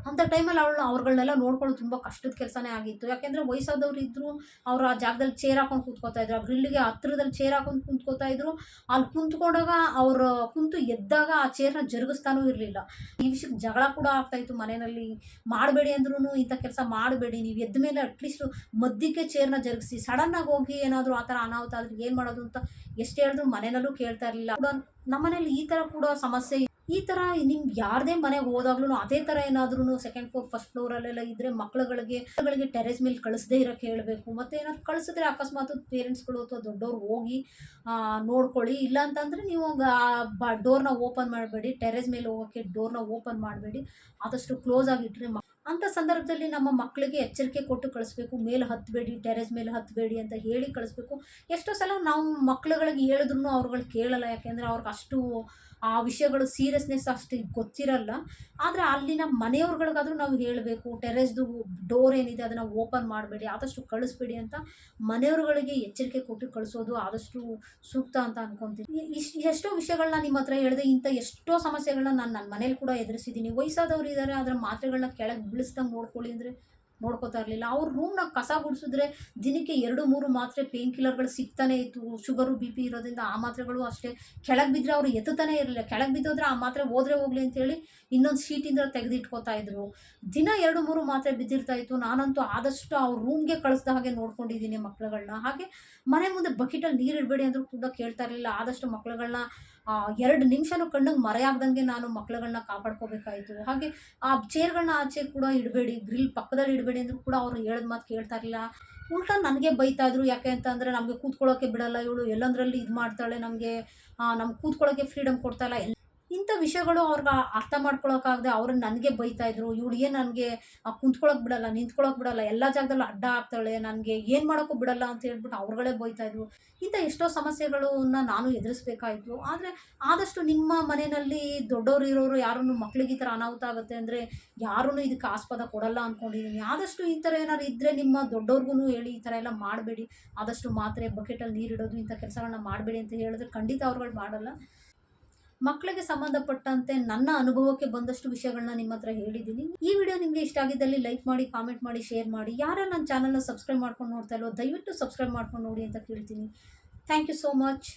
ಅಂಥ ಟೈಮಲ್ಲಿ ಅವಳು ಅವ್ರುಗಳನ್ನೆಲ್ಲ ನೋಡ್ಕೊಳ್ಳೋದು ತುಂಬ ಕಷ್ಟದ ಕೆಲಸನೇ ಆಗಿತ್ತು. ಯಾಕೆಂದರೆ ವಯಸ್ಸಾದವ್ರು ಇದ್ದರು ಅವರು ಆ ಜಾಗದಲ್ಲಿ ಚೇರ್ ಹಾಕೊಂಡು ಕೂತ್ಕೋತಾ ಇದ್ರು, ಆ ಗ್ರಿಲ್ಲಿಗೆ ಹತ್ರದಲ್ಲಿ ಚೇರ್ ಹಾಕೊಂಡು ಕುಂತ್ಕೋತಾ ಇದ್ರು. ಅಲ್ಲಿ ಕುಂತ್ಕೊಂಡಾಗ ಅವರು ಕುಂತು ಎದ್ದಾಗ ಆ ಚೇರ್ನ ಜರುಗಿಸ್ತಾನೂ ಇರಲಿಲ್ಲ. ಈ ವಿಷಯಕ್ಕೆ ಜಗಳ ಕೂಡ ಆಗ್ತಾಯಿತ್ತು ಮನೆಯಲ್ಲಿ. ಮಾಡಬೇಡಿ ಅಂದ್ರೂ ಇಂಥ ಕೆಲಸ ಮಾಡಬೇಡಿ, ನೀವು ಎದ್ದ ಮೇಲೆ ಅಟ್ಲೀಸ್ಟ್ ಮಧ್ಯಕ್ಕೆ ಚೇರ್ನ ಜರುಗಿಸಿ. ಸಡನ್ನಾಗಿ ಹೋಗಿ ಏನಾದರೂ ಆ ಥರ ಅನಾಹುತ ಆದರೆ ಏನು ಮಾಡೋದು ಅಂತ ಎಷ್ಟು ಹೇಳಿದ್ರು ಮನೆಯಲ್ಲೂ ಕೇಳ್ತಾ ಇರಲಿಲ್ಲ. ಕೂಡ ನಮ್ಮನೇಲಿ ಈ ಥರ ಕೂಡ ಸಮಸ್ಯೆ ಈ ಥರ ನಿಮ್ಗೆ ಯಾರದೇ ಮನೆಗೆ ಹೋದಾಗ್ಲೂ ಅದೇ ಥರ ಏನಾದ್ರೂ ಸೆಕೆಂಡ್ ಫ್ಲೋರ್ ಫಸ್ಟ್ ಫ್ಲೋರಲ್ಲೆಲ್ಲ ಇದ್ದರೆ ಮಕ್ಳುಗಳಿಗೆ ಮಕ್ಕಳಿಗೆ ಟೆರೆಸ್ ಮೇಲೆ ಕಳಿಸದೇ ಇರೋಕ್ಕೆ ಹೇಳಬೇಕು. ಮತ್ತು ಏನಾದ್ರು ಕಳಿಸಿದ್ರೆ ಅಕಸ್ಮಾತ್ ಪೇರೆಂಟ್ಸ್ಗಳು ಅಥವಾ ದೊಡ್ಡವ್ರು ಹೋಗಿ ನೋಡ್ಕೊಳ್ಳಿ. ಇಲ್ಲ ಅಂತಂದರೆ ನೀವು ಬ ಡೋರ್ನ ಓಪನ್ ಮಾಡಬೇಡಿ. ಟೆರೆಸ್ ಮೇಲೆ ಹೋಗೋಕ್ಕೆ ಡೋರ್ನ ಓಪನ್ ಮಾಡಬೇಡಿ. ಆದಷ್ಟು ಕ್ಲೋಸ್ ಆಗಿಟ್ರೆ ಅಂಥ ಸಂದರ್ಭದಲ್ಲಿ ನಮ್ಮ ಮಕ್ಕಳಿಗೆ ಎಚ್ಚರಿಕೆ ಕೊಟ್ಟು ಕಳಿಸ್ಬೇಕು. ಮೇಲೆ ಹತ್ತಬೇಡಿ ಟೆರೆಸ್ ಮೇಲೆ ಹತ್ತಬೇಡಿ ಅಂತ ಹೇಳಿ ಕಳಿಸ್ಬೇಕು. ಎಷ್ಟೋ ಸಲ ನಾವು ಮಕ್ಳುಗಳಿಗೆ ಹೇಳಿದ್ರು ಅವ್ರುಗಳು ಕೇಳಲ್ಲ. ಯಾಕೆಂದರೆ ಅವ್ರಿಗೆ ಅಷ್ಟು ಆ ವಿಷಯಗಳು ಸೀರಿಯಸ್ನೆಸ್ ಅಷ್ಟು ಗೊತ್ತಿರಲ್ಲ. ಆದರೆ ಅಲ್ಲಿನ ಮನೆಯವ್ರುಗಳಿಗಾದ್ರೂ ನಾವು ಹೇಳಬೇಕು ಟೆರೆಸ್ದು ಡೋರ್ ಏನಿದೆ ಅದನ್ನು ಓಪನ್ ಮಾಡಬೇಡಿ, ಆದಷ್ಟು ಕಳಿಸ್ಬೇಡಿ ಅಂತ ಮನೆಯವ್ರುಗಳಿಗೆ ಎಚ್ಚರಿಕೆ ಕೊಟ್ಟು ಕಳಿಸೋದು ಆದಷ್ಟು ಸೂಕ್ತ ಅಂತ ಅನ್ಕೊತೀನಿ. ಇಷ್ಟು ಎಷ್ಟೋ ವಿಷಯಗಳನ್ನ ನಿಮ್ಮ ಹತ್ರ ಹೇಳಿದೆ, ಇಂಥ ಎಷ್ಟೋ ಸಮಸ್ಯೆಗಳನ್ನ ನಾನು ನನ್ನ ಮನೇಲಿ ಕೂಡ ಎದುರಿಸಿದ್ದೀನಿ ವಯಸ್ಸಾದವ್ರು ಇದ್ದಾರೆ ಅದರ ಮಾತ್ರೆಗಳನ್ನ ಕೆಳಗೆ ಬೀಳಿಸ್ದಂಗೆ ನೋಡ್ಕೊಳ್ಳಿ ಅಂದರೆ ನೋಡ್ಕೋತಾ ಇರಲಿಲ್ಲ. ಅವ್ರ ರೂಮ್ನ ಕಸ ಗುಡಿಸಿದ್ರೆ ದಿನಕ್ಕೆ ಎರಡು, ಮೂರು ಮಾತ್ರೆ ಪೇನ್ ಕಿಲ್ಲರ್ಗಳು ಸಿಗ್ತಾನೆ ಇತ್ತು. ಶುಗರು ಬಿ ಪಿ ಇರೋದ್ರಿಂದ ಆ ಮಾತ್ರೆಗಳು ಅಷ್ಟೇ. ಕೆಳಗೆ ಬಿದ್ದರೆ ಅವರು ಎತ್ತುತ್ತಾನೆ ಇರಲಿಲ್ಲ. ಕೆಳಗೆ ಬಿದ್ದೋದ್ರೆ ಆ ಮಾತ್ರೆ ಹೋದ್ರೆ ಹೋಗ್ಲಿ ಅಂತೇಳಿ ಇನ್ನೊಂದು ಶೀಟಿಂದ ತೆಗೆದಿಟ್ಕೋತಾ ಇದ್ರು. ದಿನ ಎರಡು, ಮೂರು ಮಾತ್ರೆ ಬಿದ್ದಿರ್ತಾ ಇತ್ತು. ನಾನಂತೂ ಆದಷ್ಟು ಅವ್ರ ರೂಮ್ಗೆ ಕಳಿಸ್ದ ಹಾಗೆ ನೋಡ್ಕೊಂಡಿದ್ದೀನಿ ಮಕ್ಳುಗಳನ್ನ ಹಾಗೆ ಮನೆ ಮುಂದೆ ಬಕೆಟಲ್ಲಿ ನೀರು ಇಡಬೇಡಿ ಅಂದರೂ ಕೂಡ ಕೇಳ್ತಾ ಇರಲಿಲ್ಲ. ಆದಷ್ಟು ಮಕ್ಳುಗಳನ್ನ ಎರಡು ನಿಮಿಷನೂ ಕಣ್ಣಿಗೆ ಮರೆಯಾಗ್ದಂಗೆ ನಾನು ಮಕ್ಳುಗಳನ್ನ ಕಾಪಾಡ್ಕೋಬೇಕಾಯಿತು. ಹಾಗೆ ಆ ಚೇರ್ಗಳನ್ನ ಆಚೆ ಕೂಡ ಇಡಬೇಡಿ ಗ್ರಿಲ್ ಪಕ್ಕದಲ್ಲಿ ಇಡಬೇಡಿ ಅಂದರೂ ಕೂಡ ಅವರು ಹೇಳಿದ ಮಾತು ಕೇಳ್ತಾ ಇರಲಿಲ್ಲ. ಉಲ್ಟಾ ನನಗೆ ಬೈತಾ ಇದ್ರು. ಯಾಕೆ ಅಂತಂದರೆ ನಮಗೆ ಕೂತ್ಕೊಳ್ಳೋಕ್ಕೆ ಬಿಡಲ್ಲ ಇವಳು ಎಲ್ಲಂದ್ರಲ್ಲಿ ಇದು ಮಾಡ್ತಾಳೆ ನಮಗೆ. ನಮ್ಗೆ ಕೂತ್ಕೊಳ್ಳೋಕ್ಕೆ ಫ್ರೀಡಮ್ ಕೊಡ್ತಾ ಇಲ್ಲ. ಇಂಥ ವಿಷಯಗಳು ಅವ್ರಿಗೆ ಅರ್ಥ ಮಾಡ್ಕೊಳಕ್ಕಾಗದೆ ಅವ್ರನ್ನ ನನಗೆ ಬೈತಾ ಇದ್ರು, ಇವಳು ಏನು ನನಗೆ ಕುಂತ್ಕೊಳ್ಳೋಕೆ ಬಿಡಲ್ಲ ನಿಂತ್ಕೊಳ್ಳೋಕೆ ಬಿಡಲ್ಲ, ಎಲ್ಲ ಜಾಗದಲ್ಲೂ ಅಡ್ಡ ಆಗ್ತಾಳೆ, ನನಗೆ ಏನು ಮಾಡೋಕ್ಕೂ ಬಿಡಲ್ಲ ಅಂತ ಹೇಳ್ಬಿಟ್ಟು ಅವ್ರುಗಳೇ ಬೈತಾ ಇದ್ರು. ಇಂಥ ಎಷ್ಟೋ ಸಮಸ್ಯೆಗಳನ್ನ ನಾನು ಎದುರಿಸ್ಬೇಕಾಯಿತು. ಆದರೆ ಆದಷ್ಟು ನಿಮ್ಮ ಮನೆಯಲ್ಲಿ ದೊಡ್ಡವರು ಇರೋರು ಯಾರನ್ನು ಮಕ್ಳಿಗೆ ಈ ಥರ ಅನಾಹುತ ಆಗುತ್ತೆ ಅಂದರೆ ಯಾರೂ ಇದಕ್ಕೆ ಆಸ್ಪದ ಕೊಡಲ್ಲ ಅಂದ್ಕೊಂಡಿದ್ದೀನಿ ಆದಷ್ಟು ಈ ಥರ ಏನಾದ್ರು ಇದ್ದರೆ ನಿಮ್ಮ ದೊಡ್ಡವ್ರಿಗೂ ಹೇಳಿ ಈ ಥರ ಎಲ್ಲ ಮಾಡಬೇಡಿ. ಆದಷ್ಟು ಮಾತ್ರೆ, ಬಕೆಟಲ್ಲಿ ನೀರಿಡೋದು ಇಂಥ ಕೆಲಸಗಳನ್ನ ಮಾಡಬೇಡಿ ಅಂತ ಹೇಳಿದ್ರೆ ಖಂಡಿತ ಅವ್ರುಗಳು ಮಾಡಲ್ಲ. ಮಕ್ಕಳಿಗೆ ಸಂಬಂಧಪಟ್ಟಂತೆ ನನ್ನ ಅನುಭವಕ್ಕೆ ಬಂದಷ್ಟು ವಿಷಯಗಳನ್ನ ನಿಮ್ಮ ಹತ್ರ ಹೇಳಿದ್ದೀನಿ. ಈ ವಿಡಿಯೋ ನಿಮಗೆ ಇಷ್ಟ ಆಗಿದ್ದಲ್ಲಿ ಲೈಕ್ ಮಾಡಿ, ಕಾಮೆಂಟ್ ಮಾಡಿ, ಶೇರ್ ಮಾಡಿ. ಯಾರು ನನ್ನ ಚಾನಲ್ನ ಸಬ್ಸ್ಕ್ರೈಬ್ ಮಾಡ್ಕೊಂಡು ನೋಡ್ತಾ ಇಲ್ವೋ, ದಯವಿಟ್ಟು ಸಬ್ಸ್ಕ್ರೈಬ್ ಮಾಡ್ಕೊಂಡು ನೋಡಿ ಅಂತ ಕೇಳ್ತೀನಿ. Thank you so much